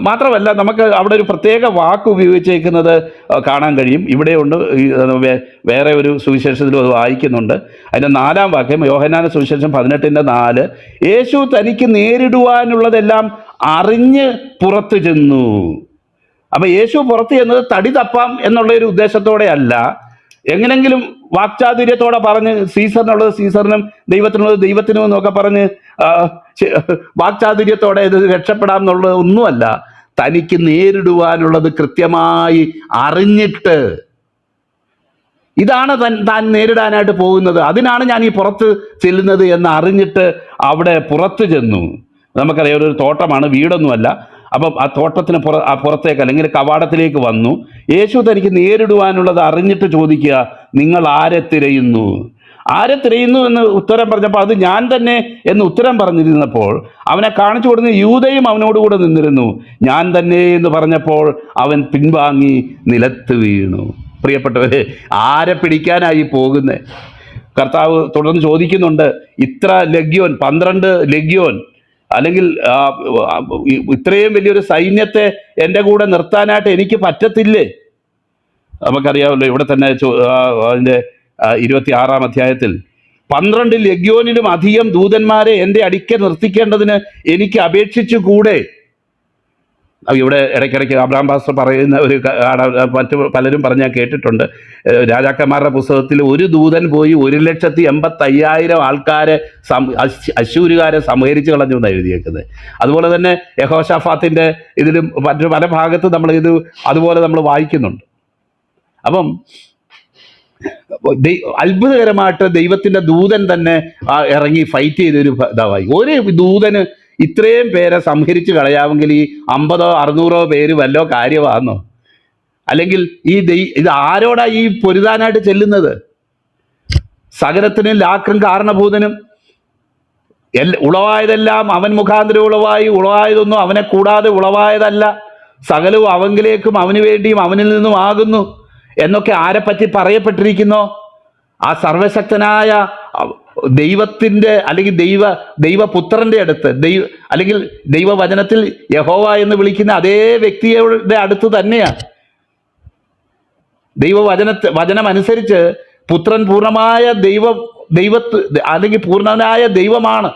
A: മാത്രമല്ല നമുക്ക് അവിടെ ഒരു പ്രത്യേക വാക്ക് ഉപയോഗിച്ചേക്കുന്നത് കാണാൻ കഴിയും. ഇവിടെ ഉണ്ട് വേറെ ഒരു സുവിശേഷത്തിലും അത് വായിക്കുന്നുണ്ട്. അതിന്റെ നാലാം വാക്യം യോഹന്നാന സുവിശേഷം പതിനെട്ടിന്റെ നാല് യേശു തനിക്ക് നേരിടുവാനുള്ളതെല്ലാം അറിഞ്ഞ് പുറത്തു ചെന്നു. അപ്പൊ യേശു പുറത്ത് ചെന്നത് തടി തപ്പാം എന്നുള്ള ഒരു ഉദ്ദേശത്തോടെ അല്ല എങ്ങനെങ്കിലും വാക്ചാതുര്യത്തോടെ പറഞ്ഞ് സീസറിനുള്ളത് സീസറിനും ദൈവത്തിനുള്ളത് ദൈവത്തിനും എന്നൊക്കെ പറഞ്ഞ് വാക്ചാതുര്യത്തോടെ ഇത് രക്ഷപ്പെടാം എന്നുള്ളത് ഒന്നുമല്ല. തനിക്ക് നേരിടുവാനുള്ളത് കൃത്യമായി അറിഞ്ഞിട്ട് ഇതാണ് തൻ താൻ നേരിടാനായിട്ട് പോകുന്നത്. അതിനാണ് ഞാൻ ഈ പുറത്ത് ചെല്ലുന്നത് എന്ന് അറിഞ്ഞിട്ട് അവിടെ പുറത്ത് ചെന്നു. നമുക്കറിയാം ഒരു തോട്ടമാണ് വീടൊന്നുമല്ല. അപ്പം ആ തോട്ടത്തിന് പുറ പുറത്തേക്ക് അല്ലെങ്കിൽ കവാടത്തിലേക്ക് വന്നു. യേശു തനിക്ക് നേരിടുവാനുള്ളത് അറിഞ്ഞിട്ട് ചോദിക്കുക നിങ്ങൾ ആരെ തിരയുന്നു? ആരെ തിരയുന്നു? എന്ന് ഉത്തരം പറഞ്ഞപ്പോൾ അത് ഞാൻ തന്നെ എന്ന് ഉത്തരം പറഞ്ഞിരുന്നപ്പോൾ അവനെ കാണിച്ചു കൊടുക്കുന്ന യൂതയും അവനോടുകൂടെ നിന്നിരുന്നു. ഞാൻ തന്നെ എന്ന് പറഞ്ഞപ്പോൾ അവൻ പിൻവാങ്ങി നിലത്ത് വീണു. പ്രിയപ്പെട്ടവരെ ആരെ പിടിക്കാനായി പോകുന്നത് കർത്താവ് തുടർന്ന് ചോദിക്കുന്നുണ്ട് ഇത്ര ലഗ്യോൻ പന്ത്രണ്ട് ലഗ്യോൻ അല്ലെങ്കിൽ ഇത്രയും വലിയൊരു സൈന്യത്തെ എന്റെ കൂടെ നിർത്താനായിട്ട് എനിക്ക് പറ്റത്തില്ലേ? നമുക്കറിയാമല്ലോ ഇവിടെ തന്നെ അതിന്റെ ഇരുപത്തി ആറാം അധ്യായത്തിൽ പന്ത്രണ്ട് ലഗ്യോനിലും അധികം ദൂതന്മാരെ എന്റെ അടിക്കെ നിർത്തിക്കേണ്ടതിന് എനിക്ക് അപേക്ഷിച്ചു കൂടെ ഇവിടെ ഇടയ്ക്കിടയ്ക്ക് അബ്രാം പാസ്റ്റർ പറയുന്ന ഒരു മറ്റു പലരും പറഞ്ഞ് കേട്ടിട്ടുണ്ട്. രാജാക്കന്മാരുടെ പുസ്തകത്തിൽ ഒരു ദൂതൻ പോയി ഒരു ലക്ഷത്തി എൺപത്തയ്യായിരം ആൾക്കാരെ അശൂരുകാരെ സംഹരിച്ച് കളഞ്ഞു എന്നാണ് എഴുതിയേക്കുന്നത്. അതുപോലെ തന്നെ യഹോഷാഫാത്തിന്റെ ഇതിലും മറ്റു പല ഭാഗത്തും നമ്മൾ ഇത് അതുപോലെ നമ്മൾ വായിക്കുന്നുണ്ട്. അപ്പം അത്ഭുതകരമായിട്ട് ദൈവത്തിന്റെ ദൂതൻ തന്നെ ഇറങ്ങി ഫൈറ്റ് ചെയ്തൊരു ഇതാവായി ഒരു ദൂതന് ഇത്രയും പേരെ സംഹരിച്ച് കളയാമെങ്കിൽ ഈ അമ്പതോ അറുന്നൂറോ പേര് വല്ലോ കാര്യമാണെന്നോ അല്ലെങ്കിൽ ഈ ഇത് ആരോടാ ഈ പൊരുതാനായിട്ട് ചെല്ലുന്നത്? സകലത്തിനും ലാക്കും കാരണഭൂതനും. ഉളവായതെല്ലാം അവൻ മുഖാന്തരം ഉളവായി ഉളവായതൊന്നും അവനെ കൂടാതെ ഉളവായതല്ല. സകലവും അവങ്കിലേക്കും അവന് വേണ്ടിയും അവനിൽ നിന്നും ആകുന്നു. എന്നൊക്കെ ആരെപ്പറ്റി പറയപ്പെട്ടിരിക്കുന്നോ? ആ സർവശക്തനായ ദൈവത്തിന്റെ അല്ലെങ്കിൽ ദൈവ ദൈവപുത്രന്റെ അടുത്ത് ദൈവ അല്ലെങ്കിൽ ദൈവവചനത്തിൽ യഹോവ എന്ന് വിളിക്കുന്ന അതേ വ്യക്തിയുടെ അടുത്ത് തന്നെയാണ്. ദൈവവചന വചനമനുസരിച്ച് പുത്രൻ പൂർണമായ ദൈവ ദൈവത്ത് അല്ലെങ്കിൽ പൂർണനായ ദൈവമാണ്.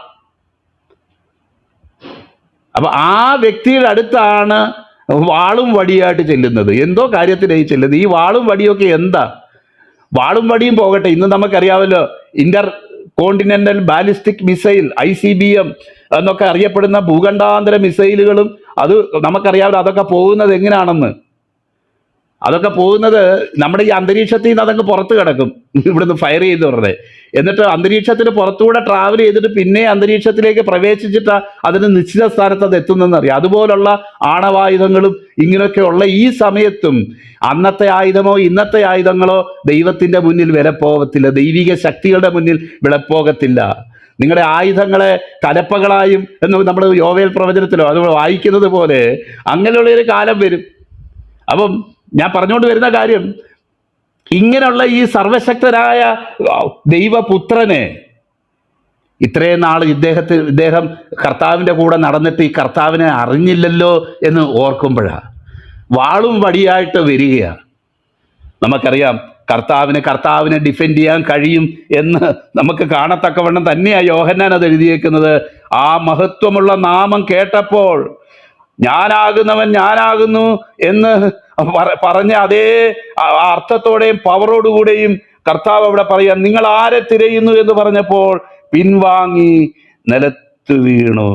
A: അപ്പൊ ആ വ്യക്തിയുടെ അടുത്താണ് വാളും വടിയായിട്ട് ചെല്ലുന്നത്. എന്തോ കാര്യത്തിനായി ചെല്ലുന്നത്? ഈ വാളും വടിയൊക്കെ എന്താ? വാളും വടിയും പോകട്ടെ. ഇന്ന് നമുക്കറിയാമല്ലോ inter continental ballistic missile I C B M എന്നൊക്കെ അറിയപ്പെടുന്ന ഭൂഖണ്ഡാന്തര മിസൈലുകളും അത് നമുക്കറിയാമല്ലോ അതൊക്കെ പോകുന്നത് എങ്ങനെയാണെന്ന് അതൊക്കെ പോകുന്നത് നമ്മുടെ ഈ അന്തരീക്ഷത്തിൽ നിന്ന് അതങ്ങ് പുറത്ത് കിടക്കും. ഇവിടുന്ന് ഫയർ ചെയ്ത് പറഞ്ഞത് എന്നിട്ട് അന്തരീക്ഷത്തിന് പുറത്തുകൂടെ ട്രാവൽ ചെയ്തിട്ട് പിന്നെ അന്തരീക്ഷത്തിലേക്ക് പ്രവേശിച്ചിട്ട് അതിന് നിശ്ചിത സ്ഥാനത്ത് അത് എത്തുന്നെന്ന് അറിയാം. അതുപോലുള്ള ആണവായുധങ്ങളും ഇങ്ങനെയൊക്കെയുള്ള ഈ സമയത്തും അന്നത്തെ ആയുധമോ ഇന്നത്തെ ആയുധങ്ങളോ ദൈവത്തിന്റെ മുന്നിൽ വിലപ്പോകത്തില്ല. ദൈവിക ശക്തികളുടെ മുന്നിൽ വിലപ്പോകത്തില്ല. നിങ്ങളുടെ ആയുധങ്ങളെ കലപ്പകളായും എന്ന് നമ്മൾ യോവേൽ പ്രവചനത്തിലോ അത് വായിക്കുന്നത് പോലെ അങ്ങനെയുള്ള ഒരു കാലം വരും. അപ്പം ഞാൻ പറഞ്ഞുകൊണ്ട് വരുന്ന കാര്യം
B: ഇങ്ങനെയുള്ള ഈ സർവശക്തരായ ദൈവപുത്രനെ ഇത്രയും നാൾ ഇദ്ദേഹത്തെ ഇദ്ദേഹം കർത്താവിന്റെ കൂടെ നടന്നിട്ട് ഈ കർത്താവിനെ അറിഞ്ഞില്ലല്ലോ എന്ന് ഓർക്കുമ്പോഴാണ് വാളും വടിയായിട്ട് വരികയാണ് നമുക്കറിയാം കർത്താവിന് കർത്താവിനെ ഡിഫെൻഡ് ചെയ്യാൻ കഴിയും എന്ന് നമുക്ക് കാണത്തക്കവണ്ണം തന്നെയാണ് യോഹന്നാൻ അത് എഴുതിയേക്കുന്നത്. ആ മഹത്വമുള്ള നാമം കേട്ടപ്പോൾ ഞാനാകുന്നവൻ ഞാനാകുന്നു എന്ന് പറഞ്ഞ അതേ അർത്ഥത്തോടെയും പവറോടുകൂടെയും കർത്താവ് അവിടെ പറയാം നിങ്ങൾ ആരെ തിരയുന്നു എന്ന് പറഞ്ഞപ്പോൾ പിൻവാങ്ങി നിലത്ത് വീണു.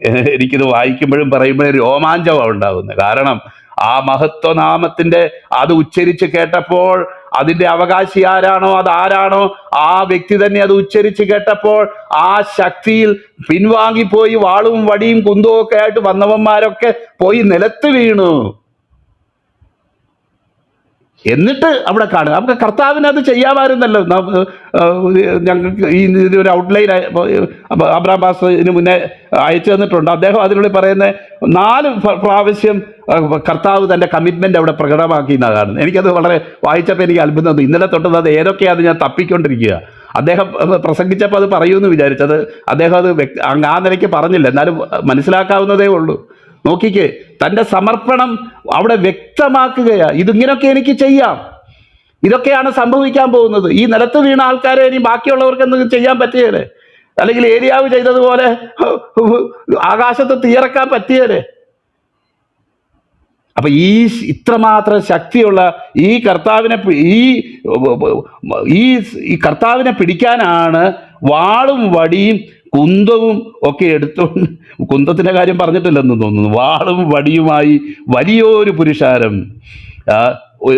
B: (laughs) എനിക്കിത് വായിക്കുമ്പോഴും പറയുമ്പോഴും രോമാഞ്ചമാണ് ഉണ്ടാകുന്നത് കാരണം ആ മഹത്വനാമത്തിന്റെ അത് ഉച്ചരിച്ച് കേട്ടപ്പോൾ അതിന്റെ അവകാശി ആരാണോ? അത് ആരാണോ ആ വ്യക്തി തന്നെ അത് ഉച്ചരിച്ച് കേട്ടപ്പോൾ ആ ശക്തിയിൽ പിൻവാങ്ങിപ്പോയി വാളും വടിയും കുന്തവും ഒക്കെ ആയിട്ട് വന്നവന്മാരൊക്കെ പോയി നിലത്ത് വീണു. എന്നിട്ട് അവിടെ കാണുക. നമുക്ക് കർത്താവിന് അത് ചെയ്യാമായിരുന്നല്ലോ. ഞങ്ങൾക്ക് ഈ ഒരു ഔട്ട്ലൈൻ അബ്രാം ബാസ് ഇതിന് മുന്നേ അയച്ചു തന്നിട്ടുണ്ട്. അദ്ദേഹം അതിനുള്ളിൽ പറയുന്ന നാല് പ്ര- പ്രാവശ്യം കർത്താവ് തന്റെ കമ്മിറ്റ്മെന്റ് അവിടെ പ്രകടമാക്കി എന്നാണ് എനിക്കത് വളരെ വായിച്ചപ്പോൾ എനിക്ക് അത്ഭുതം തോന്നി. ഇന്നലെ തൊട്ടത് അത് ഏതൊക്കെയാണ് ഞാൻ തപ്പിക്കൊണ്ടിരിക്കുക. അദ്ദേഹം പ്രസംഗിച്ചപ്പോൾ അത് പറയുമെന്ന് വിചാരിച്ചത് അദ്ദേഹം അത് ആ നിലയ്ക്ക് പറഞ്ഞില്ല. എന്നാലും മനസ്സിലാക്കാവുന്നതേ ഉള്ളൂ. നോക്കിക്കേ തന്റെ സമർപ്പണം അവിടെ വ്യക്തമാക്കുകയാണ് ഇതിങ്ങനൊക്കെ എനിക്ക് ചെയ്യാം. ഇതൊക്കെയാണ് സംഭവിക്കാൻ പോകുന്നത്. ഈ നിലത്ത് വീണ ആൾക്കാരെ ഇനി ബാക്കിയുള്ളവർക്ക് എന്തെങ്കിലും ചെയ്യാൻ പറ്റിയല്ലേ അല്ലെങ്കിൽ ഏരിയാവ് ചെയ്തതുപോലെ ആകാശത്ത് തീയറക്കാൻ പറ്റിയല്ലേ അപ്പൊ ഈ ഇത്രമാത്രം ശക്തിയുള്ള ഈ കർത്താവിനെ ഈ ഈ കർത്താവിനെ പിടിക്കാനാണ് വാളും വടിയും കുന്തവും ഒക്കെ എടുത്തുകൊണ്ട് കുന്തത്തിന്റെ കാര്യം പറഞ്ഞിട്ടില്ലെന്ന് തോന്നുന്നു. വാളും വടിയുമായി വലിയൊരു പുരുഷാരം.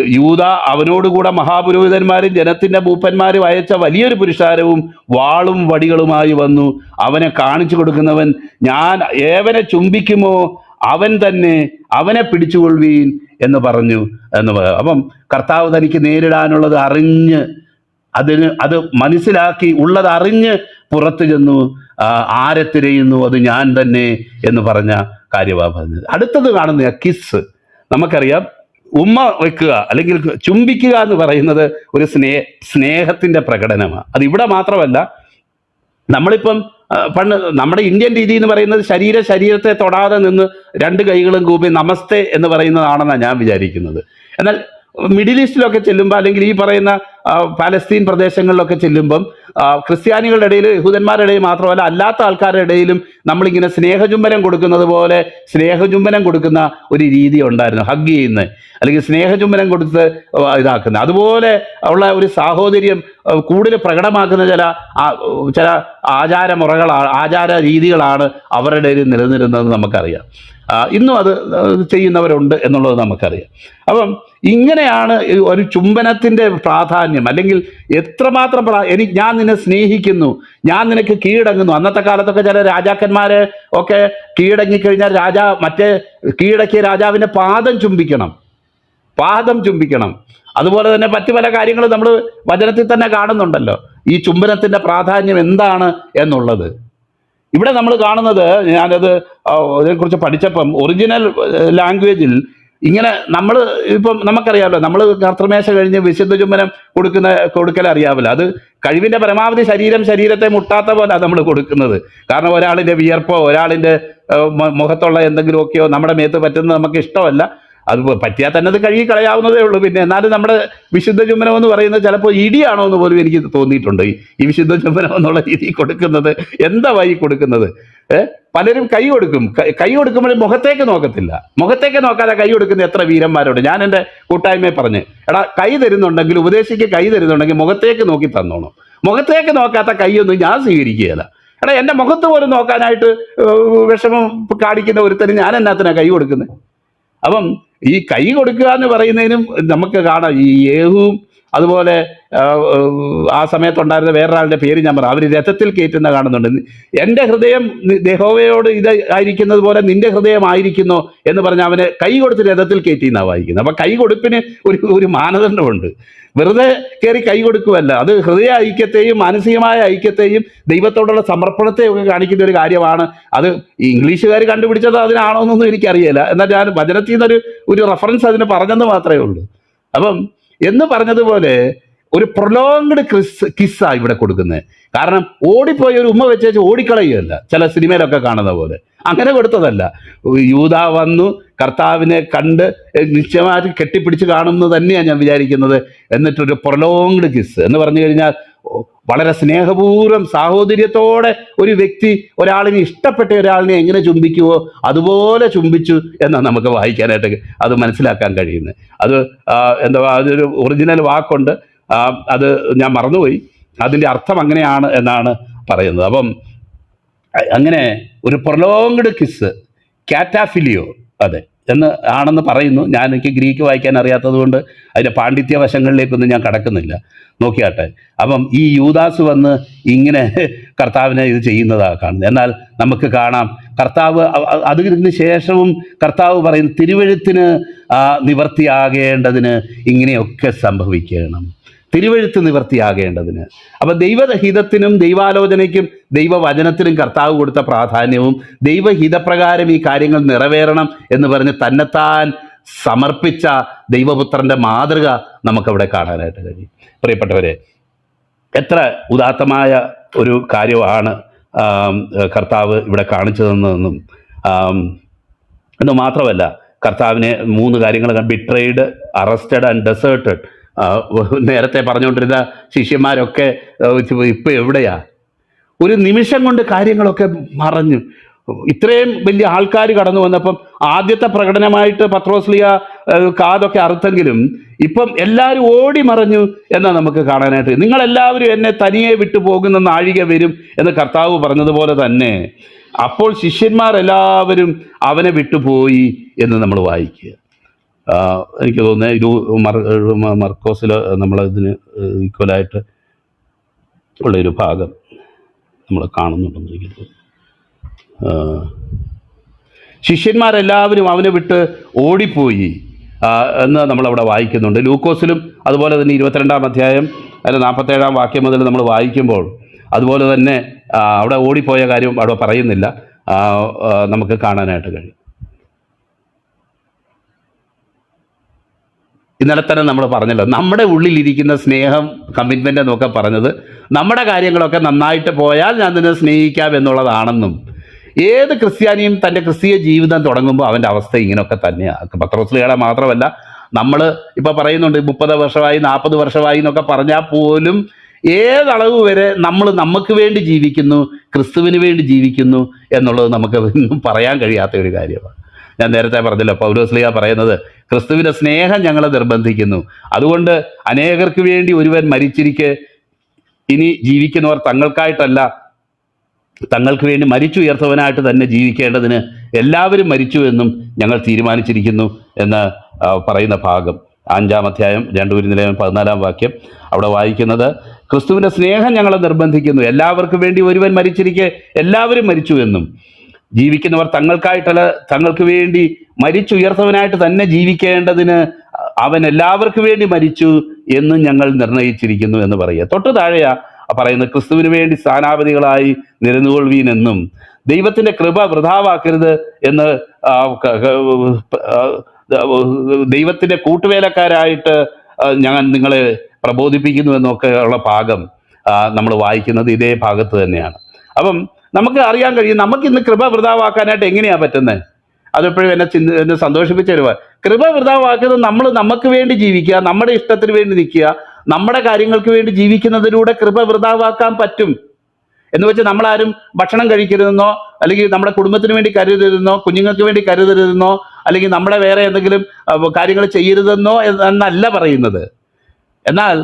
B: യൂത അവനോടുകൂടെ മഹാപുരോഹിതന്മാരും ജനത്തിന്റെ മൂപ്പന്മാരും അയച്ച വലിയൊരു പുരുഷാരവും വാളും വടികളുമായി വന്നു. അവനെ കാണിച്ചു കൊടുക്കുന്നവൻ ഞാൻ ഏവനെ ചുംബിക്കുമോ അവൻ തന്നെ അവനെ പിടിച്ചുകൊള്ളുവീൻ എന്ന് പറഞ്ഞു എന്ന് അപ്പം കർത്താവ് തനിക്ക് നേരിടാനുള്ളത് അറിഞ്ഞ് അതിന് അത് മനസ്സിലാക്കി ഉള്ളത് അറിഞ്ഞ് പുറത്തു ചെന്നു. ആരെ തിരയുന്നു? അത് ഞാൻ തന്നെ എന്ന് പറഞ്ഞ കാര്യമാണ് പറഞ്ഞത്. അടുത്തത് കാണുന്ന കിസ് നമുക്കറിയാം ഉമ്മ വെക്കുക അല്ലെങ്കിൽ ചുംബിക്കുക എന്ന് പറയുന്നത് ഒരു സ്നേഹ സ്നേഹത്തിന്റെ പ്രകടനമാണ് അത് ഇവിടെ മാത്രമല്ല നമ്മളിപ്പം പണ്ട് നമ്മുടെ ഇന്ത്യൻ രീതി എന്ന് പറയുന്നത് ശരീര ശരീരത്തെ തൊടാതെ നിന്ന് രണ്ട് കൈകളും കൂപ്പി നമസ്തേ എന്ന് പറയുന്നതാണെന്നാണ് ഞാൻ വിചാരിക്കുന്നത്. എന്നാൽ മിഡിൽ ഈസ്റ്റിലൊക്കെ ചെല്ലുമ്പോൾ അല്ലെങ്കിൽ ഈ പറയുന്ന പാലസ്തീൻ പ്രദേശങ്ങളിലൊക്കെ ചെല്ലുമ്പം ക്രിസ്ത്യാനികളുടെ ഇടയിൽ യഹൂദന്മാരുടെ ഇടയിൽ മാത്രമല്ല അല്ലാത്ത ആൾക്കാരുടെ ഇടയിലും നമ്മളിങ്ങനെ സ്നേഹചുംബനം കൊടുക്കുന്നത് പോലെ സ്നേഹചുംബനം കൊടുക്കുന്ന ഒരു രീതി ഉണ്ടായിരുന്നു ഹഗ് ചെയ്യുന്ന അല്ലെങ്കിൽ സ്നേഹചുംബനം കൊടുത്ത് ഇതാക്കുന്നത്. അതുപോലെ ഉള്ള ഒരു സാഹോദര്യം കൂടുതൽ പ്രകടമാക്കുന്ന ചില ചില ആചാരമുറകളാണ് ആചാര രീതികളാണ് അവരുടെ ഇടയിൽ നിലനിരുന്നത് നമുക്കറിയാം. ഇന്നും അത് ചെയ്യുന്നവരുണ്ട് എന്നുള്ളത് നമുക്കറിയാം. അപ്പം ഇങ്ങനെയാണ് ഒരു ചുംബനത്തിന്റെ പ്രാധാന്യം. അല്ലെങ്കിൽ എത്രമാത്രം പ്രാ എനിക്ക് ഞാൻ നിന്നെ സ്നേഹിക്കുന്നു ഞാൻ നിനക്ക് കീഴടങ്ങുന്നു. അന്നത്തെ കാലത്തൊക്കെ ചില രാജാക്കന്മാരെ ഒക്കെ കീഴടങ്ങിക്കഴിഞ്ഞാൽ രാജാ മറ്റേ കീഴടക്കിയ രാജാവിന്റെ പാദം ചുംബിക്കണം. പാദം ചുംബിക്കണം. അതുപോലെ തന്നെ മറ്റു പല കാര്യങ്ങളും നമ്മൾ വചനത്തിൽ തന്നെ കാണുന്നുണ്ടല്ലോ. ഈ ചുംബനത്തിന്റെ പ്രാധാന്യം എന്താണ് എന്നുള്ളത്. ഇവിടെ നമ്മൾ കാണുന്നത് ഞാനത് ഇതിനെക്കുറിച്ച് പഠിച്ചപ്പം ഒറിജിനൽ ലാംഗ്വേജിൽ ഇങ്ങനെ നമ്മൾ ഇപ്പം നമുക്കറിയാമല്ലോ നമ്മൾ കർത്തമേശ കഴിഞ്ഞ് വിശുദ്ധ ചുംബനം കൊടുക്കുന്ന കൊടുക്കൽ അറിയാമല്ലോ അത് കഴിവിന്റെ പരമാവധി ശരീരം ശരീരത്തെ മുട്ടാത്ത പോലെ നമ്മൾ കൊടുക്കുന്നത്. കാരണം ഒരാളിന്റെ വിയർപ്പോ ഒരാളിന്റെ മുഖത്തുള്ള എന്തെങ്കിലുമൊക്കെയോ നമ്മുടെ മേത്ത് പറ്റുന്നത് നമുക്ക് ഇഷ്ടമല്ല. അത് പറ്റിയാൽ തന്നെ അത് കഴുകി കളയാവുന്നതേ ഉള്ളൂ. പിന്നെ എന്നാലും നമ്മുടെ വിശുദ്ധ ചുംബനം എന്ന് പറയുന്നത് ചിലപ്പോൾ ഇടിയാണോ എന്ന് പോലും എനിക്ക് തോന്നിയിട്ടുണ്ട്. ഈ- വിശുദ്ധ ചുംബനം എന്നുള്ള രീതി കൊടുക്കുന്നത് എന്താ വഴി കൊടുക്കുന്നത്? പലരും കൈ കൊടുക്കും. കൈ- കൊടുക്കുമ്പോൾ മുഖത്തേക്ക് നോക്കത്തില്ല. മുഖത്തേക്ക് നോക്കാതെ കൈ കൊടുക്കുന്ന എത്ര വീരന്മാരുണ്ട്. ഞാൻ എന്റെ കൂട്ടായ്മയെ പറഞ്ഞ് എടാ കൈ തരുന്നുണ്ടെങ്കിൽ ഉപദേശിക്ക് കൈ തരുന്നുണ്ടെങ്കിൽ മുഖത്തേക്ക് നോക്കി തന്നോണം. മുഖത്തേക്ക് നോക്കാത്ത കൈയൊന്നും ഞാൻ സ്വീകരിക്കുകയില്ല. എടാ എന്റെ മുഖത്ത് പോലും നോക്കാനായിട്ട് വിഷമം കാണിക്കുന്ന ഒരുത്തന് ഞാൻ എന്നാത്തിനാണ് കൈ കൊടുക്കുന്നത് അപ്പം ഈ കൈ കൊടുക്കുക എന്ന് പറയുന്നതിനും നമുക്ക് കാണാം. ഈ യേഹുവും അതുപോലെ ആ, സമയത്തുണ്ടായിരുന്ന വേറൊരാളുടെ പേര് ഞാൻ പറയാം അവർ രഥത്തിൽ കയറ്റുന്ന കാണുന്നുണ്ട്. എന്റെ ഹൃദയം ദേഹോവയോട് ഇത് ആയിരിക്കുന്നത് പോലെ നിന്റെ ഹൃദയം ആയിരിക്കുന്നു എന്ന് പറഞ്ഞ് അവനെ കൈ കൊടുത്ത് രഥത്തിൽ കയറ്റി എന്നാണ് വായിക്കുന്നത്. അപ്പം കൈ കൊടുപ്പിന് ഒരു ഒരു മാനദണ്ഡമുണ്ട്. വെറുതെ കയറി കൈ കൊടുക്കുമല്ല അത് ഹൃദയ ഐക്യത്തെയും മാനസികമായ ഐക്യത്തെയും ദൈവത്തോടുള്ള സമർപ്പണത്തെയും ഒക്കെ കാണിക്കുന്ന ഒരു കാര്യമാണ്. അത് ഇംഗ്ലീഷുകാർ കണ്ടുപിടിച്ചത് അതിനാണോ എന്നൊന്നും എനിക്കറിയില്ല. എന്നാൽ ഞാൻ വചനത്തിൽ നിന്നൊരു ഒരു റെഫറൻസ് അതിന് പറഞ്ഞെന്ന് മാത്രമേ ഉള്ളൂ. അപ്പം എന്ന് പറഞ്ഞതുപോലെ ഒരു പ്രൊലോങ്ഡ് ക്രിസ് കിസ്സാ ഇവിടെ കൊടുക്കുന്നത്. കാരണം ഓടിപ്പോയി ഒരു ഉമ്മ വെച്ചേച്ച് ഓടിക്കളയുകയല്ല. ചില സിനിമയിലൊക്കെ കാണുന്ന പോലെ. അങ്ങനെ കൊടുത്തതല്ല. യൂത വന്നു കർത്താവിനെ കണ്ട് നിശ്ചയമായിട്ട് കെട്ടിപ്പിടിച്ച് കാണുന്നത് തന്നെയാണ് ഞാൻ വിചാരിക്കുന്നത്. എന്നിട്ടൊരു പ്രൊലോങ്ഡ് കിസ് എന്ന് പറഞ്ഞു കഴിഞ്ഞാൽ വളരെ സ്നേഹപൂർവം സാഹോദര്യത്തോടെ ഒരു വ്യക്തി ഒരാളിനെ ഇഷ്ടപ്പെട്ട ഒരാളിനെ എങ്ങനെ ചുംബിക്കുവോ അതുപോലെ ചുംബിച്ചു എന്നാണ് നമുക്ക് വായിക്കാനായിട്ട് അത് മനസ്സിലാക്കാൻ കഴിയുന്നത്. അത് എന്താ അതൊരു ഒറിജിനൽ വാക്കുണ്ട്. അത് ഞാൻ മറന്നുപോയി. അതിന്റെ അർത്ഥം അങ്ങനെയാണ് എന്നാണ് പറയുന്നത്. അപ്പം അങ്ങനെ ഒരു പ്രൊലോങ്ഡ് കിസ് കാറ്റാഫിലിയോ അതെ എന്ന് ആണെന്ന് പറയുന്നു. ഞാൻ എനിക്ക് ഗ്രീക്ക് വായിക്കാൻ അറിയാത്തത് കൊണ്ട് അതിന്റെ പാണ്ഡിത്യ വശങ്ങളിലേക്കൊന്നും ഞാൻ കടക്കുന്നില്ല. നോക്കിയാട്ടെ. അപ്പം ഈ യൂദാസ് വന്ന് ഇങ്ങനെ (laughs) കർത്താവിനെ ഇത് ചെയ്യുന്നതാണ് കാണുന്നത്. എന്നാൽ നമുക്ക് കാണാം. കർത്താവ് അതിന് ശേഷവും കർത്താവ് പറയുന്നു തിരുവഴുത്തിന് നിവർത്തിയാകേണ്ടതിന് ഇങ്ങനെയൊക്കെ സംഭവിക്കണം. തിരുവഴുത്ത് നിവർത്തിയാകേണ്ടതിന്. അപ്പം ദൈവഹിതത്തിനും ദൈവാലോചനയ്ക്കും ദൈവവചനത്തിനും കർത്താവ് കൊടുത്ത പ്രാധാന്യവും ദൈവഹിതപ്രകാരം ഈ കാര്യങ്ങൾ നിറവേറണം എന്ന് പറഞ്ഞ് തന്നെത്താൻ സമർപ്പിച്ച ദൈവപുത്രന്റെ മാതൃക നമുക്കവിടെ കാണാനായിട്ട് കഴിയും. പ്രിയപ്പെട്ടവരെ എത്ര ഉദാത്തമായ ഒരു കാര്യമാണ് കർത്താവ് ഇവിടെ കാണിച്ചു തന്നതെന്നും എന്ന് മാത്രമല്ല കർത്താവിനെ മൂന്ന് കാര്യങ്ങൾ ബിട്രൈഡ് അറസ്റ്റഡ് ആൻഡ് ഡെസേർട്ടഡ് നേരത്തെ പറഞ്ഞുകൊണ്ടിരുന്ന ശിഷ്യന്മാരൊക്കെ ഇപ്പൊ എവിടെയാ? ഒരു നിമിഷം കൊണ്ട് കാര്യങ്ങളൊക്കെ മറഞ്ഞു. ഇത്രയും വലിയ ആൾക്കാർ കടന്നു വന്നപ്പം ആദ്യത്തെ പ്രകടനമായിട്ട് പത്രോസ്ലിയ കാതൊക്കെ അറുത്തെങ്കിലും ഇപ്പം എല്ലാവരും ഓടി മറഞ്ഞു എന്നാ നമുക്ക് കാണാനായിട്ട്. നിങ്ങളെല്ലാവരും എന്നെ തനിയെ വിട്ടു പോകുന്ന നാഴിക വരും എന്ന് കർത്താവ് പറഞ്ഞതുപോലെ തന്നെ അപ്പോൾ ശിഷ്യന്മാരെല്ലാവരും അവനെ വിട്ടുപോയി എന്ന് നമ്മൾ വായിക്കുക. എനിക്ക് തോന്നുന്നത് ഇരു മർ മർക്കോസിൽ നമ്മൾ ഇതിന് ഈക്വലായിട്ട് ഉള്ളൊരു ഭാഗം നമ്മൾ കാണുന്നുണ്ടെന്ന് എനിക്ക് തോന്നുന്നു. ശിഷ്യന്മാരെല്ലാവരും അവനെ വിട്ട് ഓടിപ്പോയി. എന്ന് നമ്മളവിടെ വായിക്കുന്നുണ്ട്. ലൂക്കോസിലും അതുപോലെ തന്നെ ഇരുപത്തിരണ്ടാം അധ്യായം അല്ല നാൽപ്പത്തേഴാം വാക്യം മുതൽ നമ്മൾ വായിക്കുമ്പോൾ അതുപോലെ തന്നെ അവിടെ ഓടിപ്പോയ കാര്യം അവിടെ പറയുന്നില്ല. നമുക്ക് കാണാനായിട്ട് കഴിയും. ഇന്നലെ തന്നെ നമ്മൾ പറഞ്ഞല്ലോ നമ്മുടെ ഉള്ളിലിരിക്കുന്ന സ്നേഹം കമ്മിറ്റ്മെന്റ് എന്നൊക്കെ പറഞ്ഞത് നമ്മുടെ കാര്യങ്ങളൊക്കെ നന്നായിട്ട് പോയാൽ ഞാൻ നിന്നെ സ്നേഹിക്കാം എന്നുള്ളതാണെന്നും ഏത് ക്രിസ്ത്യാനിയും തന്റെ ക്രിസ്തീയ ജീവിതം തുടങ്ങുമ്പോൾ അവന്റെ അവസ്ഥ ഇങ്ങനെയൊക്കെ തന്നെയാണ് പത്രോസ്ലികളെ മാത്രമല്ല നമ്മൾ ഇപ്പോൾ പറയുന്നുണ്ട് മുപ്പത് വർഷമായി നാൽപ്പത് വർഷമായി എന്നൊക്കെ പറഞ്ഞാൽ പോലും ഏതളവ് വരെ നമ്മൾ നമുക്ക് വേണ്ടി ജീവിക്കുന്നു ക്രിസ്തുവിന് വേണ്ടി ജീവിക്കുന്നു എന്നുള്ളത് നമുക്ക് പറയാൻ കഴിയാത്ത ഒരു കാര്യമാണ്. ഞാൻ നേരത്തെ പറഞ്ഞല്ലോ പൗലോസ്ലിയ പറയുന്നത് ക്രിസ്തുവിന്റെ സ്നേഹം ഞങ്ങളെ നിർബന്ധിക്കുന്നു. അതുകൊണ്ട് അനേകർക്ക് വേണ്ടി ഒരുവൻ മരിച്ചിരിക്കെ ഇനി ജീവിക്കുന്നവർ തങ്ങൾക്കായിട്ടല്ല തങ്ങൾക്ക് വേണ്ടി മരിച്ചുയർത്തവനായിട്ട് തന്നെ ജീവിക്കേണ്ടതിന് എല്ലാവരും മരിച്ചു എന്നും ഞങ്ങൾ തീരുമാനിച്ചിരിക്കുന്നു എന്ന് പറയുന്ന ഭാഗം. അഞ്ചാം അധ്യായം രണ്ടു നിലയം പതിനാലാം വാക്യം അവിടെ വായിക്കുന്നത് ക്രിസ്തുവിന്റെ സ്നേഹം ഞങ്ങളെ നിർബന്ധിക്കുന്നു. എല്ലാവർക്കും വേണ്ടി ഒരുവൻ മരിച്ചിരിക്കെ എല്ലാവരും മരിച്ചു എന്നും. ജീവിക്കുന്നവർ തങ്ങൾക്കായിട്ടല്ല തങ്ങൾക്ക് വേണ്ടി മരിച്ചുയർത്തവനായിട്ട് തന്നെ ജീവിക്കേണ്ടതിന് അവൻ എല്ലാവർക്കും വേണ്ടി മരിച്ചു എന്ന് ഞങ്ങൾ നിർണയിച്ചിരിക്കുന്നു എന്ന് പറയുക. തൊട്ടു താഴെയാ പറയുന്നത് ക്രിസ്തുവിന് വേണ്ടി സ്ഥാനാപതികളായി നിരന്നുകൊള്ളുവീൻ എന്നും ദൈവത്തിന്റെ കൃപ വൃഥാവാക്കരുത് എന്ന് ദൈവത്തിന്റെ കൂട്ടുവേലക്കാരായിട്ട് ഞാൻ നിങ്ങളെ പ്രബോധിപ്പിക്കുന്നു എന്നൊക്കെ ഉള്ള ഭാഗം നമ്മൾ വായിക്കുന്നത് ഇതേ ഭാഗത്ത് തന്നെയാണ്. അപ്പം നമുക്ക് അറിയാൻ കഴിയും നമുക്ക് ഇന്ന് കൃപ വൃതാവാക്കാനായിട്ട് എങ്ങനെയാ പറ്റുന്നത് അതെപ്പോഴും എന്നെ ചിന്ത എന്നെ സന്തോഷിപ്പിച്ച ഒരു കൃപ വൃതാവാക്കുന്നത് നമ്മൾ നമുക്ക് വേണ്ടി ജീവിക്കുക നമ്മുടെ ഇഷ്ടത്തിന് വേണ്ടി നിൽക്കുക നമ്മുടെ കാര്യങ്ങൾക്ക് വേണ്ടി ജീവിക്കുന്നതിലൂടെ കൃപ വൃതാവാക്കാൻ പറ്റും. എന്ന് വെച്ചാൽ നമ്മളാരും ഭക്ഷണം കഴിക്കരുതെന്നോ അല്ലെങ്കിൽ നമ്മുടെ കുടുംബത്തിന് വേണ്ടി കരുതരുതെന്നോ കുഞ്ഞുങ്ങൾക്ക് വേണ്ടി കരുതരുതെന്നോ അല്ലെങ്കിൽ നമ്മുടെ വേറെ എന്തെങ്കിലും കാര്യങ്ങൾ ചെയ്യരുതെന്നോ എന്നല്ല പറയുന്നത്. എന്നാൽ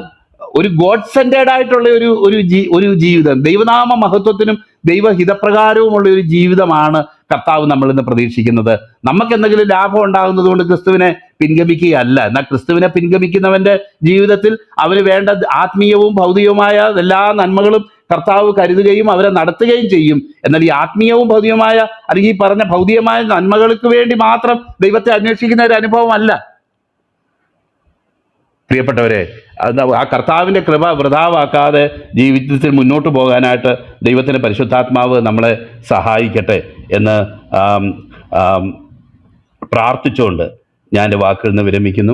B: ഒരു ഗോഡ് സെന്റേഡ് ആയിട്ടുള്ള ഒരു ഒരു ജീ ഒരു ജീവിതം ദൈവനാമ മഹത്വത്തിനും ദൈവഹിതപ്രകാരവുമുള്ള ഒരു ജീവിതമാണ് കർത്താവ് നമ്മൾ ഇന്ന് പ്രതീക്ഷിക്കുന്നത്. നമുക്ക് എന്തെങ്കിലും ലാഭം ഉണ്ടാകുന്നത് കൊണ്ട് ക്രിസ്തുവിനെ പിൻഗമിക്കുകയല്ല. എന്നാൽ ക്രിസ്തുവിനെ പിൻഗമിക്കുന്നവന്റെ ജീവിതത്തിൽ അവന് വേണ്ട ആത്മീയവും ഭൗതികവുമായ എല്ലാ നന്മകളും കർത്താവ് കരുതുകയും അവരെ നടത്തുകയും ചെയ്യും. എന്നാൽ ഈ ആത്മീയവും ഭൗതികമായ അല്ലെങ്കിൽ ഈ പറഞ്ഞ ഭൗതികമായ നന്മകൾക്ക് വേണ്ടി മാത്രം ദൈവത്തെ അന്വേഷിക്കുന്ന ഒരു അനുഭവമല്ല. പ്രിയപ്പെട്ടവരെ ആ കർത്താവിന്റെ കൃപ വൃതാവാക്കാതെ ജീവിതത്തിൽ മുന്നോട്ട് പോകാനായിട്ട് ദൈവത്തിന്റെ പരിശുദ്ധാത്മാവ് നമ്മളെ സഹായിക്കട്ടെ എന്ന് പ്രാർത്ഥിച്ചുകൊണ്ട് ഞാൻ എന്റെ വാക്കിൽ നിന്ന് വിരമിക്കുന്നു.